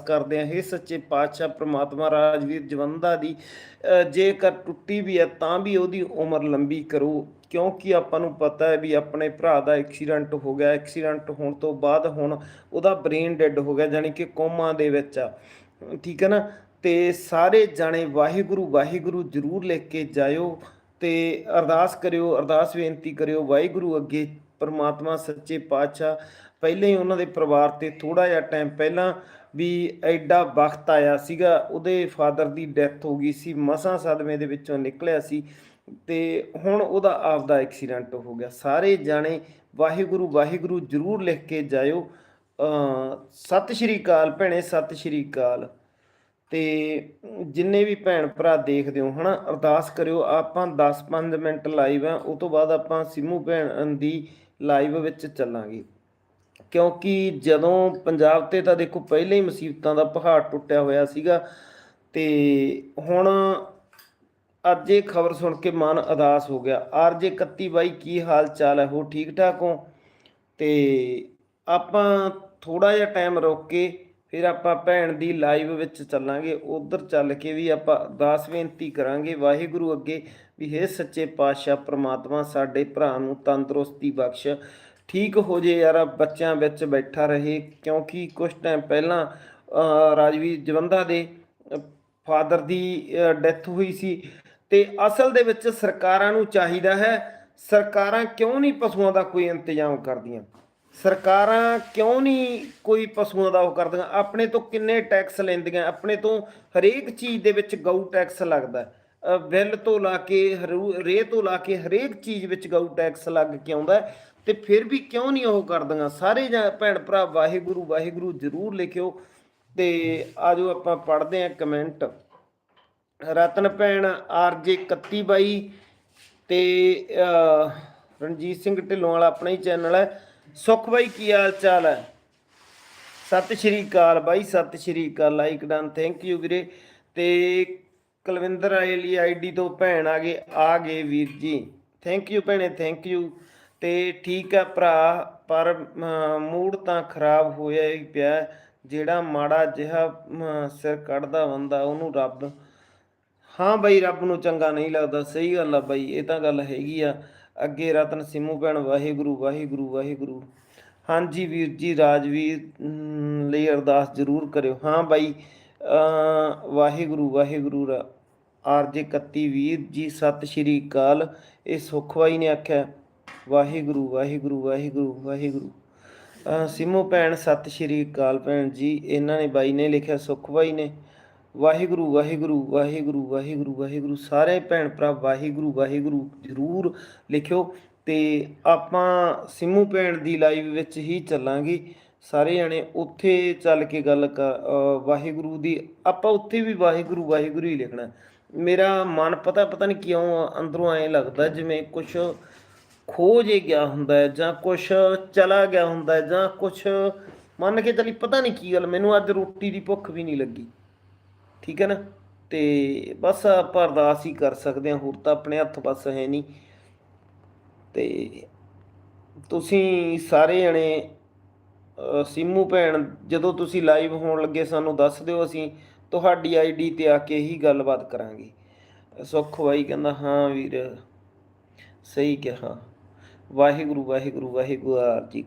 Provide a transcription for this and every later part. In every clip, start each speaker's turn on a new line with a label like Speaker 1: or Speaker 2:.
Speaker 1: ਕਰਦੇ ਹਾਂ ਇਹ ਸੱਚੇ ਪਾਤਸ਼ਾਹ, ਪ੍ਰਮਾਤਮਾ ਰਾਜਵੀਰ ਜਵੰਦਾ ਦੀ ਜੇਕਰ ਟੁੱਟੀ ਵੀ ਹੈ, ਤਾਂ ਵੀ ਉਹਦੀ ਉਮਰ ਲੰਬੀ ਕਰੋ। ਕਿਉਂਕਿ ਆਪਾਂ ਨੂੰ ਪਤਾ ਹੈ ਵੀ ਆਪਣੇ ਭਰਾ ਦਾ ਐਕਸੀਡੈਂਟ ਹੋ ਗਿਆ। ਐਕਸੀਡੈਂਟ ਹੋਣ ਤੋਂ ਬਾਅਦ ਹੁਣ ਉਹਦਾ ਬ੍ਰੇਨ ਡੈੱਡ ਹੋ ਗਿਆ, ਯਾਨੀ ਕਿ ਕੋਮਾ ਦੇ ਵਿੱਚ ਆ। ਠੀਕ ਹੈ ਨਾ? ਤੇ ਸਾਰੇ ਜਾਣੇ ਵਾਹਿਗੁਰੂ ਵਾਹਿਗੁਰੂ ਜ਼ਰੂਰ ਲਿਖ ਕੇ ਜਾਇਓ ਤੇ ਅਰਦਾਸ ਕਰਿਓ, ਅਰਦਾਸ ਬੇਨਤੀ ਕਰਿਓ, ਵਾਹਿਗੁਰੂ ਅੱਗੇ ਪਰਮਾਤਮਾ, ਸੱਚੇ ਪਾਤਸ਼ਾਹ। ਪਹਿਲਾਂ ਹੀ ਉਹਨਾਂ ਦੇ ਪਰਿਵਾਰ ਤੇ ਥੋੜਾ ਜਿਹਾ ਟਾਈਮ ਪਹਿਲਾਂ ਵੀ ਐਡਾ ਵਕਤ ਆਇਆ ਸੀਗਾ, ਉਹਦੇ ਫਾਦਰ ਦੀ ਡੈਥ ਹੋ ਗਈ ਸੀ, ਮਸਾਂ ਸਦਮੇ ਦੇ ਵਿੱਚੋਂ ਨਿਕਲਿਆ ਸੀ ਤੇ ਹੁਣ ਉਹਦਾ ਆਪਦਾ ਐਕਸੀਡੈਂਟ ਹੋ ਗਿਆ। ਸਾਰੇ ਜਾਣੇ ਵਾਹਿਗੁਰੂ ਵਾਹਿਗੁਰੂ ਜ਼ਰੂਰ ਲਿਖ ਕੇ ਜਾਇਓ। ਸਤਿ ਸ਼੍ਰੀ ਅਕਾਲ ਭੈਣੇ, ਸਤਿ ਸ਼੍ਰੀ ਅਕਾਲ। ਤੇ ਜਿੰਨੇ ਵੀ ਭੈਣ ਭਰਾ ਦੇਖਦੇ ਹੋ ਹਨਾ, ਅਰਦਾਸ ਕਰਿਓ, ਆਪਾਂ 10-5 ਮਿੰਟ ਲਾਈਵ ਆ, ਉਹ ਤੋਂ ਬਾਅਦ ਆਪਾਂ ਸਿੰਮੂ ਭੈਣ ਦੀ ਲਾਈਵ ਵਿੱਚ ਚੱਲਾਂਗੇ। ਕਿਉਂਕਿ ਜਦੋਂ ਪੰਜਾਬ ਤੇ ਤਾਂ ਦੇਖੋ ਪਹਿਲਾਂ ਹੀ ਮੁਸੀਬਤਾਂ ਦਾ ਪਹਾੜ ਟੁੱਟਿਆ ਹੋਇਆ ਸੀਗਾ ਤੇ ਹੁਣ ਅੱਜ ਇਹ ਖਬਰ ਸੁਣ ਕੇ ਮਨ ਉਦਾਸ ਹੋ ਗਿਆ। ਆਰਜੇ 31 ਬਾਈ, ਕੀ ਹਾਲ ਚਾਲ ਹੈ? ਹੋ ਠੀਕ ਠਾਕ ਹੋ? ਤੇ ਆਪਾਂ ਥੋੜਾ ਜਿਹਾ ਟਾਈਮ ਰੋਕ ਕੇ ਫਿਰ ਆਪਾਂ ਭੈਣ ਦੀ ਲਾਈਵ ਵਿੱਚ ਚੱਲਾਂਗੇ। ਉਧਰ ਚੱਲ ਕੇ ਵੀ ਆਪਾਂ ਅਰਦਾਸ ਬੇਨਤੀ ਕਰਾਂਗੇ ਵਾਹਿਗੁਰੂ ਅੱਗੇ ਵੀ ਹੈ ਸੱਚੇ ਪਾਤਸ਼ਾਹ, ਪ੍ਰਮਾਤਮਾ ਸਾਡੇ ਭਰਾ ਨੂੰ ਤੰਦਰੁਸਤੀ ਬਖਸ਼। ਠੀਕ ਹੋ ਜੇ ਯਾਰ ਬੱਚਿਆਂ ਵਿੱਚ ਬੈਠਾ ਰਹੇ। ਕਿਉਂਕਿ ਕੁਝ ਟਾਈਮ ਪਹਿਲਾਂ ਰਾਜਵੀਰ ਜਵੰਦਾ ਦੇ ਫਾਦਰ ਦੀ ਡੈਥ ਹੋਈ ਸੀ। ਤੇ ਅਸਲ ਦੇ ਵਿੱਚ ਸਰਕਾਰਾਂ ਨੂੰ ਚਾਹੀਦਾ ਹੈ, ਸਰਕਾਰਾਂ ਕਿਉਂ ਨਹੀਂ ਪਸ਼ੂਆਂ ਦਾ ਕੋਈ ਇੰਤਜ਼ਾਮ ਕਰਦੀਆਂ? ਸਰਕਾਰਾਂ ਕਿਉਂ ਨਹੀਂ ਕੋਈ ਪਸ਼ੂਆਂ ਦਾ ਉਹ ਕਰਦੀਆਂ? ਆਪਣੇ ਤੋਂ ਕਿੰਨੇ ਟੈਕਸ ਲੈਂਦੀਆਂ? ਆਪਣੇ ਤੋਂ ਹਰੇਕ ਚੀਜ਼ ਦੇ ਵਿੱਚ ਗਊ ਟੈਕਸ ਲੱਗਦਾ ਹੈ। ਬਿੱਲ ਤੋਂ ਲਾ ਕੇ, ਹਰੂ- ਰੇਹ ਤੋਂ ਲਾ ਕੇ ਹਰੇਕ ਚੀਜ਼ ਵਿੱਚ ਗਊ ਟੈਕਸ ਲੱਗ ਕੇ ਆਉਂਦਾ ਤੇ ਫਿਰ ਵੀ ਕਿਉਂ ਨਹੀਂ ਉਹ ਕਰਦੀਆਂ? ਸਾਰੇ ਜਾਂ ਭੈਣ ਭਰਾ, ਵਾਹਿਗੁਰੂ ਵਾਹਿਗੁਰੂ ਜ਼ਰੂਰ ਲਿਖਿਓ ਤੇ ਆਜੋ ਆਪਾਂ ਪੜ੍ਹਦੇ ਹਾਂ ਕਮੈਂਟ ਰਤਨ ਭੈਣ ਆਰਜੇ 31 ਬਾਈ ਤੇ ਰਣਜੀਤ ਸਿੰਘ ਢਿੱਲੋਂ ਵਾਲਾ ਆਪਣਾ ਹੀ ਚੈਨਲ ਹੈ। ਸੁਖ ਬਾਈ, ਕੀ ਹਾਲ ਚਾਲ ਹੈ? ਸਤਿ ਸ਼੍ਰੀ ਅਕਾਲ ਬਾਈ, ਸਤਿ ਸ਼੍ਰੀ ਅਕਾਲ ਲਾਈਕ ਡਨ ਥੈਂਕ ਯੂ ਵੀਰੇ। ਤੇ ਕੁਲਵਿੰਦਰ ਵਾਲੀ ਆਈਡੀ ਤੋਂ ਭੈਣ ਆ ਗਏ ਆ ਗਏ ਵੀਰ ਜੀ। ਥੈਂਕ ਯੂ ਭੈਣੇ ਥੈਂਕ ਯੂ ਤੇ ਠੀਕ ਹੈ ਭਰਾ, ਪਰ ਮੂਡ ਤਾਂ ਖਰਾਬ ਹੋਇਆ ਹੀ ਪਿਆ ਜਿਹੜਾ ਮਾੜਾ ਜਿਹਾ ਸਿਰ ਕੱਢਦਾ ਬੰਦਾ, ਉਹਨੂੰ ਰੱਬ। ਹਾਂ ਬਈ, ਰੱਬ ਨੂੰ ਚੰਗਾ ਨਹੀਂ ਲੱਗਦਾ। ਸਹੀ ਗੱਲ ਆ ਬਈ, ਇਹ ਤਾਂ ਗੱਲ ਹੈਗੀ ਆ। ਅੱਗੇ ਰਤਨ ਸਿੰਮੂ ਭੈਣ, ਵਾਹਿਗੁਰੂ ਵਾਹਿਗੁਰੂ ਵਾਹਿਗੁਰੂ। ਹਾਂਜੀ ਵੀਰ ਜੀ, ਰਾਜਵੀਰ ਲਈ ਅਰਦਾਸ ਜ਼ਰੂਰ ਕਰਿਓ। ਹਾਂ ਬਾਈ ਵਾਹਿਗੁਰੂ ਵਾਹਿਗੁਰੂ ਰਾ- ਆਰਜੇ 31 ਵੀਰ ਜੀ, ਸਤਿ ਸ਼੍ਰੀ ਅਕਾਲ। ਇਹ ਸੁਖਵਾਈ ਨੇ ਆਖਿਆ ਵਾਹਿਗੁਰੂ ਵਾਹਿਗੁਰੂ ਵਾਹਿਗੁਰੂ ਵਾਹਿਗੁਰੂ। ਅ, ਭੈਣ ਸਤਿ ਸ਼੍ਰੀ ਅਕਾਲ ਭੈਣ ਜੀ। ਇਹਨਾਂ ਨੇ ਬਾਈ ਨੇ ਲਿਖਿਆ ਸੁਖਵਾਈ ਨੇ। ਵਾਹਿਗੁਰੂ ਵਾਹਿਗੁਰੂ ਵਾਹਿਗੁਰੂ ਵਾਹਿਗੁਰੂ ਵਾਹਿਗੁਰੂ। ਸਾਰੇ ਭੈਣ ਭਰਾ ਵਾਹਿਗੁਰੂ ਵਾਹਿਗੁਰੂ ਜ਼ਰੂਰ ਲਿਖਿਓ। ਤੇ ਆਪਾਂ ਸਿੰਮੂ ਭੈਣ ਦੀ ਲਾਈਵ ਵਿੱਚ ਹੀ ਚੱਲਾਂਗੇ। ਸਾਰੇ ਜਣੇ ਉੱਥੇ ਚੱਲ ਕੇ ਗੱਲ ਕਰ ਵਾਹਿਗੁਰੂ ਦੀ ਆਪਾਂ ਉੱਥੇ ਵੀ ਵਾਹਿਗੁਰੂ ਵਾਹਿਗੁਰੂ ਹੀ ਲਿਖਣਾ। ਮੇਰਾ ਮਨ ਪਤਾ ਪਤਾ ਨਹੀਂ ਕਿਉਂ ਅੰਦਰੋਂ ਐਂ ਲੱਗਦਾ ਜਿਵੇਂ ਕੁਝ ਖੋ ਜੇ ਗਿਆ ਹੁੰਦਾ ਹੈ ਜਾਂ ਕੁਝ ਚਲਾ ਗਿਆ ਹੁੰਦਾ ਹੈ ਜਾਂ ਕੁਝ ਮੰਨ ਕੇ ਚੱਲੀ ਪਤਾ ਨਹੀਂ ਕੀ ਗੱਲ ਮੈਨੂੰ ਅੱਜ ਰੋਟੀ ਦੀ ਭੁੱਖ ਵੀ ਨਹੀਂ ਲੱਗੀ। ਠੀਕ ਹੈ ਨਾ? ਤੇ ਬਸ ਆਪਾਂ ਅਰਦਾਸ ਹੀ ਕਰ ਸਕਦੇ ਹਾਂ ਹੋਰ ਤਾਂ ਆਪਣੇ ਹੱਥ ਬਸ ਹੈ ਨਹੀਂ। ਤੇ ਤੁਸੀਂ ਸਾਰੇ ਜਣੇ ਅ, ਸਿੰਮੂ ਭੈਣ ਜਦੋਂ ਤੁਸੀਂ ਲਾਈਵ ਹੋਣ ਲੱਗੇ ਸਾਨੂੰ ਦੱਸ ਦਿਓ ਅਸੀਂ ਤੁਹਾਡੀ ਆਈਡੀ ਤੇ ਆ ਕੇ ਹੀ ਗੱਲਬਾਤ ਕਰਾਂਗੇ। ਸੁੱਖ ਬਾਈ ਕਹਿੰਦਾ ਹਾਂ ਵੀਰ ਸਹੀ ਕਿਹਾ। ਵਾਹਿਗੁਰੂ ਵਾਹਿਗੁਰੂ ਵਾਹਿਗੁਰੂ ਆਰਜੀ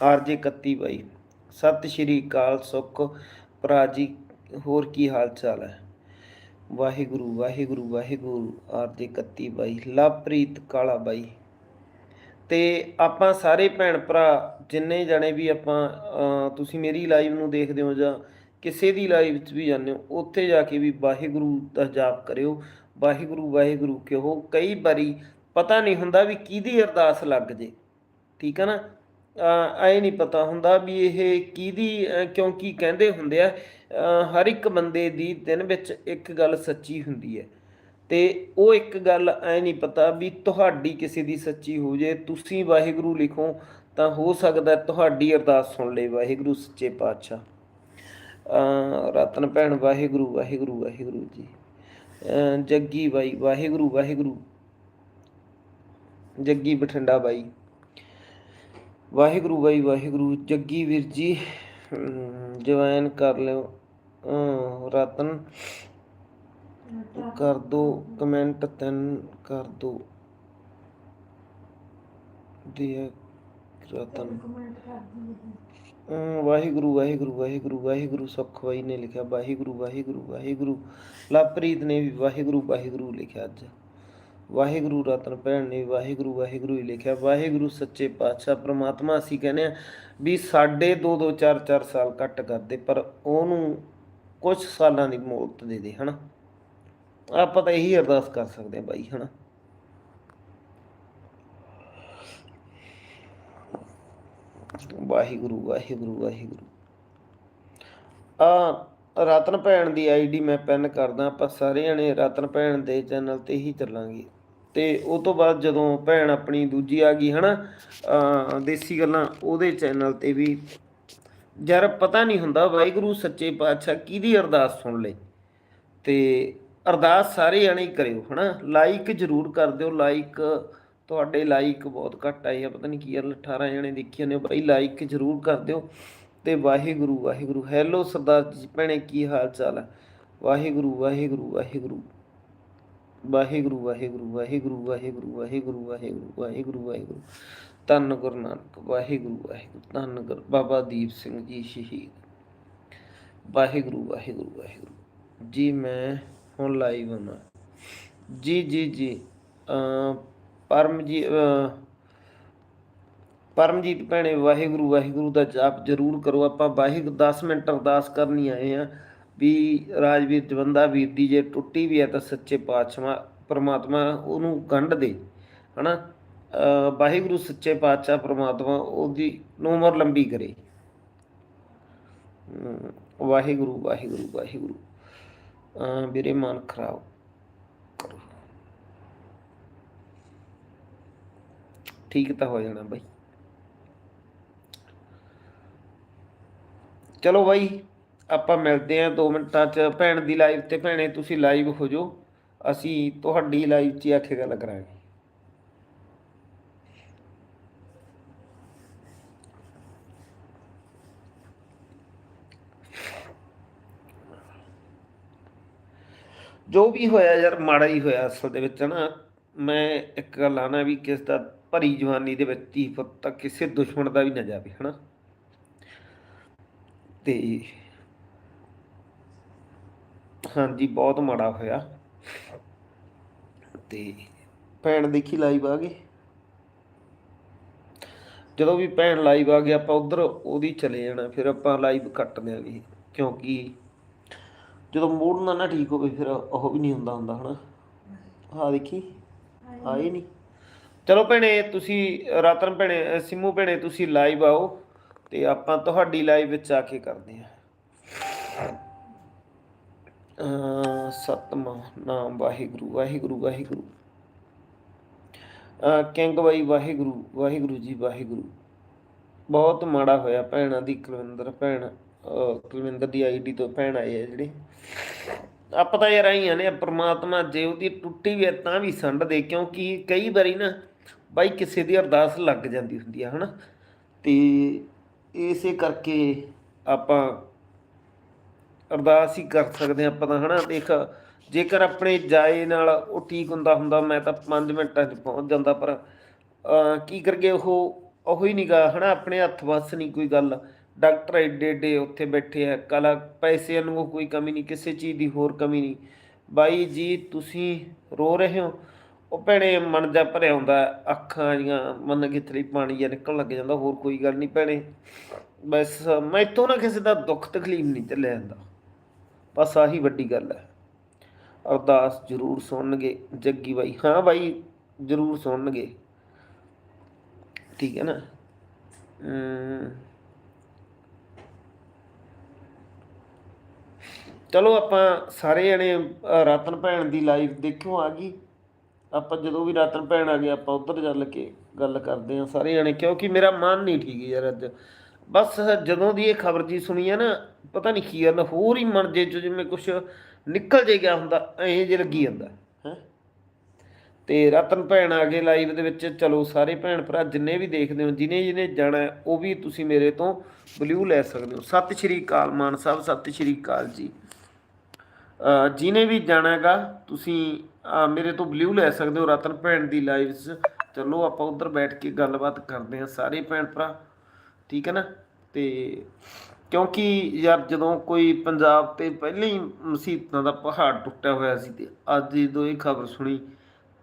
Speaker 1: ਆਰਜੇ 31 ਬਾਈ। ਸਤਿ ਸ਼੍ਰੀ ਅਕਾਲ ਸੁੱਖ ਭਰਾ ਜੀ, ਹੋਰ ਕੀ ਹਾਲ ਚਾਲ ਹੈ? ਵਾਹਿਗੁਰੂ ਵਾਹਿਗੁਰੂ ਵਾਹਿਗੁਰੂ ਆਰਜੇ 31 ਬਾਈ ਲਵਪ੍ਰੀਤ ਕਾਲਾ ਬਾਈ। ਤੇ ਆਪਾਂ ਸਾਰੇ ਭੈਣ ਭਰਾ, ਜਿੰਨੇ ਜਣੇ ਵੀ ਆਪਾਂ ਤੁਸੀਂ ਮੇਰੀ ਲਾਈਵ ਨੂੰ ਦੇਖਦੇ ਹੋ ਜਾਂ ਕਿਸੇ ਦੀ ਲਾਈਵ ਵਿੱਚ ਵੀ ਜਾਂਦੇ ਹੋ, ਉੱਥੇ ਜਾ ਕੇ ਵੀ ਵਾਹਿਗੁਰੂ ਦਾ ਜਾਪ ਕਰਿਓ। ਵਾਹਿਗੁਰੂ ਵਾਹਿਗੁਰੂ, ਕਿਹੋ। ਕਈ ਵਾਰੀ ਪਤਾ ਨਹੀਂ ਹੁੰਦਾ ਵੀ ਕਿਹਦੀ ਅਰਦਾਸ ਲੱਗ ਜੇ, ਠੀਕ ਹੈ ਨਾ? ਐ ਨਹੀਂ ਪਤਾ ਹੁੰਦਾ ਵੀ ਇਹ ਕਿਹਦੀ ਕਿਉਂਕਿ ਕਹਿੰਦੇ ਹੁੰਦੇ ਆ। ਹਰ ਇੱਕ ਬੰਦੇ ਦੀ ਦਿਨ ਵਿੱਚ ਇੱਕ ਗੱਲ ਸੱਚੀ ਹੁੰਦੀ ਹੈ। ਤੇ ਉਹ ਇੱਕ ਗੱਲ ਐ ਨਹੀਂ ਪਤਾ ਵੀ ਤੁਹਾਡੀ ਕਿਸੇ ਦੀ ਸੱਚੀ ਹੋ ਜੇ, ਤੁਸੀਂ ਵਾਹਿਗੁਰੂ ਲਿਖੋ ਤਾਂ ਹੋ ਸਕਦਾ ਤੁਹਾਡੀ ਅਰਦਾਸ ਸੁਣ ਲੇ ਵਾਹਿਗੁਰੂ ਸੱਚੇ ਪਾਤਸ਼ਾਹ। ਅ ਰਤਨ ਭੈਣ ਵਾਹਿਗੁਰੂ ਵਾਹਿਗੁਰੂ ਵਾਹਿਗੁਰੂ ਜੀ। ਜੱਗੀ ਬਾਈ, ਵਾਹਿਗੁਰੂ ਵਾਹਿਗੁਰੂ। ਜੱਗੀ ਬਠਿੰਡਾ ਬਾਈ। ਵਾਹਿਗੁਰੂ ਬਾਈ ਵਾਹਿਗੁਰੂ ਜੱਗੀ ਵੀਰ ਜੀ ਅਮ, ਜੁਆਇਨ ਕਰ ਲਿਓ। ਅਮ, ਰਤਨ ਕਰ ਦੋ ਕਮੈਂਟ ਤਿੰਨ ਕਰ ਦੋ। ਦਿਆ ਰਤਨ। ਅਮ, ਵਾਹਿਗੁਰੂ ਵਾਹਿਗੁਰੂ ਵਾਹਿਗੁਰੂ ਵਾਹਿਗੁਰੂ ਸੁਖ ਬਾਈ ਨੇ ਲਿਖਿਆ। ਵਾਹਿਗੁਰੂ ਵਾਹਿਗੁਰੂ ਵਾਹਿਗੁਰੂ। ਲਵਪ੍ਰੀਤ ਨੇ ਵੀ ਵਾਹਿਗੁਰੂ ਵਾਹਿਗੁਰੂ ਲਿਖਿਆ ਅੱਜ। ਵਾਹਿਗੁਰੂ ਰਤਨ ਭੈਣ ਨੇ ਵਾਹਿਗੁਰੂ ਵਾਹਿਗੁਰੂ ਹੀ ਲਿਖਿਆ, ਵਾਹਿਗੁਰੂ ਸੱਚੇ ਪਾਤਸ਼ਾਹ ਪ੍ਰਮਾਤਮਾ ਅਸੀਂ ਕਹਿੰਦੇ ਆ ਵੀ ਸਾਡੇ 2 2 4 4 ਸਾਲ ਕੱਟ ਕਰਦੇ, ਪਰ ਉਹਨੂੰ ਕੁਝ ਸਾਲਾਂ ਦੀ ਮੌਤ ਦੇ ਦੇ, ਹਨਾ? ਆਪਾਂ ਤਾਂ ਇਹੀ ਅਰਦਾਸ ਕਰ ਸਕਦੇ ਆ ਬਾਈ, ਹਨਾ? ਵਾਹਿਗੁਰੂ ਵਾਹਿਗੁਰੂ ਵਾਹਿਗੁਰੂ। ਆ ਰਤਨ ਭੈਣ ਦੀ ਆਈਡੀ ਮੈਂ ਪਿੰਨ ਕਰਦਾ, ਆਪਾਂ ਸਾਰੇ ਜਣੇ ਰਤਨ ਭੈਣ ਦੇ ਚੈਨਲ ਤੇ ਹੀ ਚੱਲਾਂਗੇ। ਤੇ ਉਹ ਤੋਂ ਬਾਅਦ ਜਦੋਂ ਭੈਣ ਆਪਣੀ ਦੂਜੀ ਆ ਗਈ, ਹਨਾ ਅ ਦੇਸੀ ਗੱਲਾਂ ਉਹਦੇ ਚੈਨਲ ਤੇ ਵੀ। ਯਾਰ, ਪਤਾ ਨਹੀਂ ਹੁੰਦਾ ਵਾਹਿਗੁਰੂ ਸੱਚੇ ਪਾਤਸ਼ਾਹ ਕਿਹਦੀ ਅਰਦਾਸ ਸੁਣ ਲੇ। ਤੇ ਅਰਦਾਸ ਸਾਰੇ ਜਣੇ ਹੀ ਕਰਿਓ, ਹਨਾ। ਲਾਈਕ ਜਰੂਰ ਕਰ ਦਿਓ ਲਾਈਕ ਤੁਹਾਡੇ ਲਾਈਕ ਬਹੁਤ ਘੱਟ ਆਏ ਆ, ਪਤਾ ਨਹੀਂ ਕੀ ਗੱਲ 18 ਜਣੇ ਦੇਖੀ ਨੇ, ਬਾਈ ਲਾਈਕ ਜਰੂਰ ਕਰ ਦਿਓ। ਤੇ ਵਾਹਿਗੁਰੂ ਵਾਹਿਗੁਰੂ, ਹੈਲੋ ਸਰਦਾਰ ਜੀ, ਭੈਣੇ, ਕੀ ਹਾਲ ਚਾਲ ਹੈ ਵਾਹਿਗੁਰੂ ਵਾਹਿਗੁਰੂ ਵਾਹਿਗੁਰੂ। ਵਾਹਿਗੁਰੂ ਵਾਹਿਗੁਰੂ ਵਾਹਿਗੁਰੂ ਵਾਹਿਗੁਰੂ ਵਾਹਿਗੁਰੂ ਵਾਹਿਗੁਰੂ ਵਾਹਿਗੁਰੂ ਵਾਹਿਗੁਰੂ। ਧੰਨ ਗੁਰੂ ਨਾਨਕ, ਵਾਹਿਗੁਰੂ ਵਾਹਿਗੁਰੂ, ਧੰਨ ਗੁਰ, ਬਾਬਾ ਦੀਪ ਸਿੰਘ ਜੀ ਸ਼ਹੀਦ। ਵਾਹਿਗੁਰੂ ਵਾਹਿਗੁਰੂ ਵਾਹਿਗੁਰੂ। ਜੀ, ਮੈਂ ਹੁਣ ਲਾਈਵ ਹਾਂ ਜੀ ਜੀ ਜੀ ਅ ਪਰਮ ਜੀ ਪਰਮਜੀਤ ਭੈਣੇ, ਵਾਹਿਗੁਰੂ ਵਾਹਿਗੁਰੂ ਦਾ ਜਾਪ ਜਰੂਰ ਕਰੋ। ਆਪਾਂ ਵਾਹਿਗੁਰੂ 10 ਮਿੰਟ ਅਰਦਾਸ ਕਰਨੀ ਆਏ ਆ। ਵੀ ਰਾਜਵੀਰ ਜਵੰਦਾ ਵੀਰ ਦੀ ਜੇ ਟੁੱਟੀ ਵੀ ਹੈ ਤਾਂ ਸੱਚੇ ਪਾਤਸ਼ਾਹ ਪ੍ਰਮਾਤਮਾ ਉਹਨੂੰ ਗੰਢ ਦੇ, ਹਨਾ? ਅ ਵਾਹਿਗੁਰੂ ਸੱਚੇ ਪਾਤਸ਼ਾਹ ਪਰਮਾਤਮਾ ਉਹਦੀ ਉਮਰ ਲੰਬੀ ਕਰੇ। ਵਾਹਿਗੁਰੂ ਵਾਹਿਗੁਰੂ ਵਾਹਿਗੁਰੂ। ਅ ਵੀਰੇ, ਮਨ ਖਰਾਬ ਕਰੋ। ਠੀਕ ਤਾਂ ਹੋ ਜਾਣਾ ਬਾਈ। ਚਲੋ ਬਾਈ। ਆਪਾਂ ਮਿਲਦੇ ਆਂ 2 ਮਿੰਟਾਂ ਚ, ਭੈਣ ਦੀ ਲਾਈਵ ਤੇ ਭੈਣੇ ਤੁਸੀਂ ਲਾਈਵ ਹੋ ਜਾਓ। ਅਸੀਂ ਤੁਹਾਡੀ ਲਾਈਵ 'ਚ ਹੀ ਆ ਕੇ ਗੱਲ ਕਰਾਂਗੇ। ਜੋ ਵੀ ਹੋਇਆ ਯਾਰ, ਮਾੜਾ ਹੀ ਹੋਇਆ ਅਸਲ ਦੇ ਵਿੱਚ ਨਾ ਮੈਂ ਇੱਕ ਗੱਲ ਆਣਾ ਵੀ ਕਿਸ ਦਾ ਭਰੀ ਜਵਾਨੀ ਦੇ ਵਿੱਚ ਧੀ ਪੁੱਤ ਤਾਂ ਕਿਸੇ ਦੁਸ਼ਮਣ ਦਾ ਵੀ ਨਾ ਜਾਵੇ ਹਨਾ। ਤੇ ਹਾਂਜੀ ਬਹੁਤ ਮਾੜਾ ਹੋਇਆ। ਤੇ ਭੈਣ ਦੇਖੀ ਲਾਈਵ ਆ ਗਈ? ਜਦੋਂ ਵੀ ਭੈਣ ਲਾਈਵ ਆ ਗਈ ਆਪਾਂ ਉਧਰ ਉਹਦੀ ਚਲੇ ਜਾਣਾ ਫਿਰ ਆਪਾਂ ਲਾਈਵ ਕੱਟ ਦਿਆਂਗੇ ਕਿਉਂਕਿ ਜਦੋਂ ਮੂਡ ਨਾ ਨਾ ਠੀਕ ਹੋਵੇ ਫਿਰ ਉਹ ਵੀ ਨਹੀਂ ਹੁੰਦਾ ਹੁੰਦਾ ਹਨਾ। ਹਾਂ ਦੇਖੀ ਆਏ ਨਹੀਂ। ਚਲੋ ਭੈਣੇ ਤੁਸੀਂ ਰਤਨ ਭੈਣੇ ਅ, ਸਿੰਮੂ ਭੈਣੇ ਤੁਸੀਂ ਲਾਈਵ ਆਓ ਤੇ ਆਪਾਂ ਤੁਹਾਡੀ ਲਾਈਵ ਵਿੱਚ ਆ ਕੇ ਕਰਦੇ ਹਾਂ ਅ ਨਾਮ ਵਾਹਿਗੁਰੂ ਵਾਹਿਗੁਰੂ ਵਾਹਿਗੁਰੂ। ਕਿੰਗ ਬਾਈ ਵਾਹਿਗੁਰੂ ਵਾਹਿਗੁਰੂ ਜੀ ਵਾਹਿਗੁਰੂ। ਬਹੁਤ ਮਾੜਾ ਹੋਇਆ ਭੈਣਾਂ ਦੀ, ਕੁਲਵਿੰਦਰ ਭੈਣ ਕੁਲਵਿੰਦਰ ਦੀ ਆਈਡੀ ਤੋਂ ਭੈਣ ਆਏ ਆ ਜਿਹੜੇ। ਆਪਾਂ ਤਾਂ ਯਾਰ ਆਈਆਂ ਨੇ, ਪ੍ਰਮਾਤਮਾ ਜੇ ਉਹਦੀ ਟੁੱਟੀ ਵੀ ਹੈ ਤਾਂ ਵੀ ਸੰਡ ਦੇ, ਕਿਉਂਕਿ ਕਈ ਵਾਰੀ ਨਾ ਬਾਈ ਕਿਸੇ ਦੀ ਅਰਦਾਸ ਲੱਗ ਜਾਂਦੀ ਹੁੰਦੀ ਆ, ਹਨਾ? ਤੇ ਇਸੇ ਕਰਕੇ ਆਪਾਂ ਅਰਦਾਸ ਹੀ ਕਰ ਸਕਦੇ ਹਾਂ ਆਪਾਂ ਤਾਂ, ਹਨਾ? ਦੇਖ, ਜੇਕਰ ਆਪਣੇ ਜਾਏ ਨਾਲ ਉਹ ਠੀਕ ਹੁੰਦਾ ਹੁੰਦਾ ਮੈਂ ਤਾਂ 5 ਮਿੰਟਾਂ 'ਚ ਪਹੁੰਚ ਜਾਂਦਾ, ਪਰ ਕੀ ਕਰਗੇ ਉਹ ਉਹ ਹੀ ਨਹੀਂਗਾ ਹਨਾ? ਆਪਣੇ ਹੱਥ ਵੱਸ ਨਹੀਂ ਕੋਈ ਗੱਲ। ਡਾਕਟਰ ਏਡੇ ਏਡੇ ਉੱਥੇ ਬੈਠੇ ਆ, ਕਲਾ ਪੈਸਿਆਂ ਨੂੰ ਕੋਈ ਕਮੀ ਨਹੀਂ ਕਿਸੇ ਚੀਜ਼ ਦੀ ਹੋਰ ਕਮੀ ਨਹੀਂ ਬਾਈ ਜੀ, ਤੁਸੀਂ ਰੋ ਰਹੇ ਹੋ? ਉਹ ਭੈਣੇ ਮਨ ਜਾ ਭਰਿਆ ਹੁੰਦਾ, ਅੱਖਾਂ ਜੀਆਂ ਮਨ ਗਿੱਥਲੀ ਪਾਣੀ ਜਿਹਾ ਨਿਕਲਣ ਲੱਗ ਜਾਂਦਾ, ਹੋਰ ਕੋਈ ਗੱਲ ਨਹੀਂ ਭੈਣੇ। ਬਸ ਮੈਥੋਂ ਨਾ ਕਿਸੇ ਦਾ ਦੁੱਖ ਤਕਲੀਫ ਨਹੀਂ ਚੱਲਿਆ ਜਾਂਦਾ। ਬਸ ਆਹੀ ਵੱਡੀ ਗੱਲ ਹੈ। ਅਰਦਾਸ ਜ਼ਰੂਰ ਸੁਣਨਗੇ ਜੱਗੀ ਬਾਈ। ਹਾਂ ਬਾਈ ਜ਼ਰੂਰ ਸੁਣਨਗੇ। ਠੀਕ ਹੈ ਨਾ? ਚਲੋ ਆਪਾਂ ਸਾਰੇ ਜਣੇ ਅ, ਰਤਨ ਭੈਣ ਦੀ ਲਾਈਵ ਦੇਖਿਓ ਆ ਗਈ। ਆਪਾਂ ਜਦੋਂ ਵੀ ਰਤਨ ਭੈਣ ਆ ਗਏ ਆਪਾਂ ਉਧਰ ਚੱਲ ਕੇ ਗੱਲ ਕਰਦੇ ਹਾਂ। ਸਾਰੇ ਜਣੇ ਕਿਉਂਕਿ ਮੇਰਾ ਮਨ ਨਹੀਂ ਠੀਕ ਯਾਰ ਅੱਜ। ਬਸ ਜਦੋਂ ਦੀ ਇਹ ਖਬਰ ਜੀ ਸੁਣੀ ਆ ਨਾ, ਪਤਾ ਨਹੀਂ ਕੀ ਗੱਲ, ਹੋਰ ਹੀ ਮਨ ਜੇ ਚੋਂ ਜਿਵੇਂ ਕੁਝ ਨਿਕਲ ਜੇ ਗਿਆ ਹੁੰਦਾ, ਐਂ ਜੇ ਲੱਗੀ ਜਾਂਦਾ, ਹੈ। ਤੇ ਰਤਨ ਭੈਣ ਆ ਗਏ ਲਾਈਵ ਦੇ ਵਿੱਚ, ਚਲੋ ਸਾਰੇ ਭੈਣ ਭਰਾ ਜਿੰਨੇ ਵੀ ਦੇਖਦੇ ਹੋ, ਜਿਨੇ ਜਿਨੇ ਜਾਣਾ ਉਹ ਵੀ ਤੁਸੀਂ ਮੇਰੇ ਤੋਂ ਬਲਿਊ ਲੈ ਸਕਦੇ ਹੋ। ਸਤਿ ਸ਼੍ਰੀ ਅਕਾਲ ਮਾਨ ਸਾਹਿਬ, ਸਤਿ ਸ਼੍ਰੀ ਅਕਾਲ ਜੀ। ਅਹ ਜਿਹਨੇ ਵੀ ਜਾਣਾ ਹੈਗਾ, ਤੁਸੀਂ ਮੇਰੇ ਤੋਂ ਬਲਿਊ ਲੈ ਸਕਦੇ ਹੋ ਰਤਨ ਭੈਣ ਦੀ ਲਾਈਵ 'ਚ ਚਲੋ ਆਪਾਂ ਉੱਧਰ ਬੈਠ ਕੇ ਗੱਲਬਾਤ ਕਰਦੇ ਹਾਂ, ਸਾਰੇ ਭੈਣ ਭਰਾ। ਠੀਕ ਹੈ ਨਾ? ਤੇ ਕਿਉਂਕਿ ਯਾਰ ਜਦੋਂ ਕੋਈ ਪੰਜਾਬ ਤੇ ਪਹਿਲਾਂ ਹੀ ਮੁਸੀਬਤਾਂ ਦਾ ਪਹਾੜ ਟੁੱਟਿਆ ਹੋਇਆ ਸੀ ਤੇ ਅੱਜ ਜਦੋਂ ਇਹ ਖਬਰ ਸੁਣੀ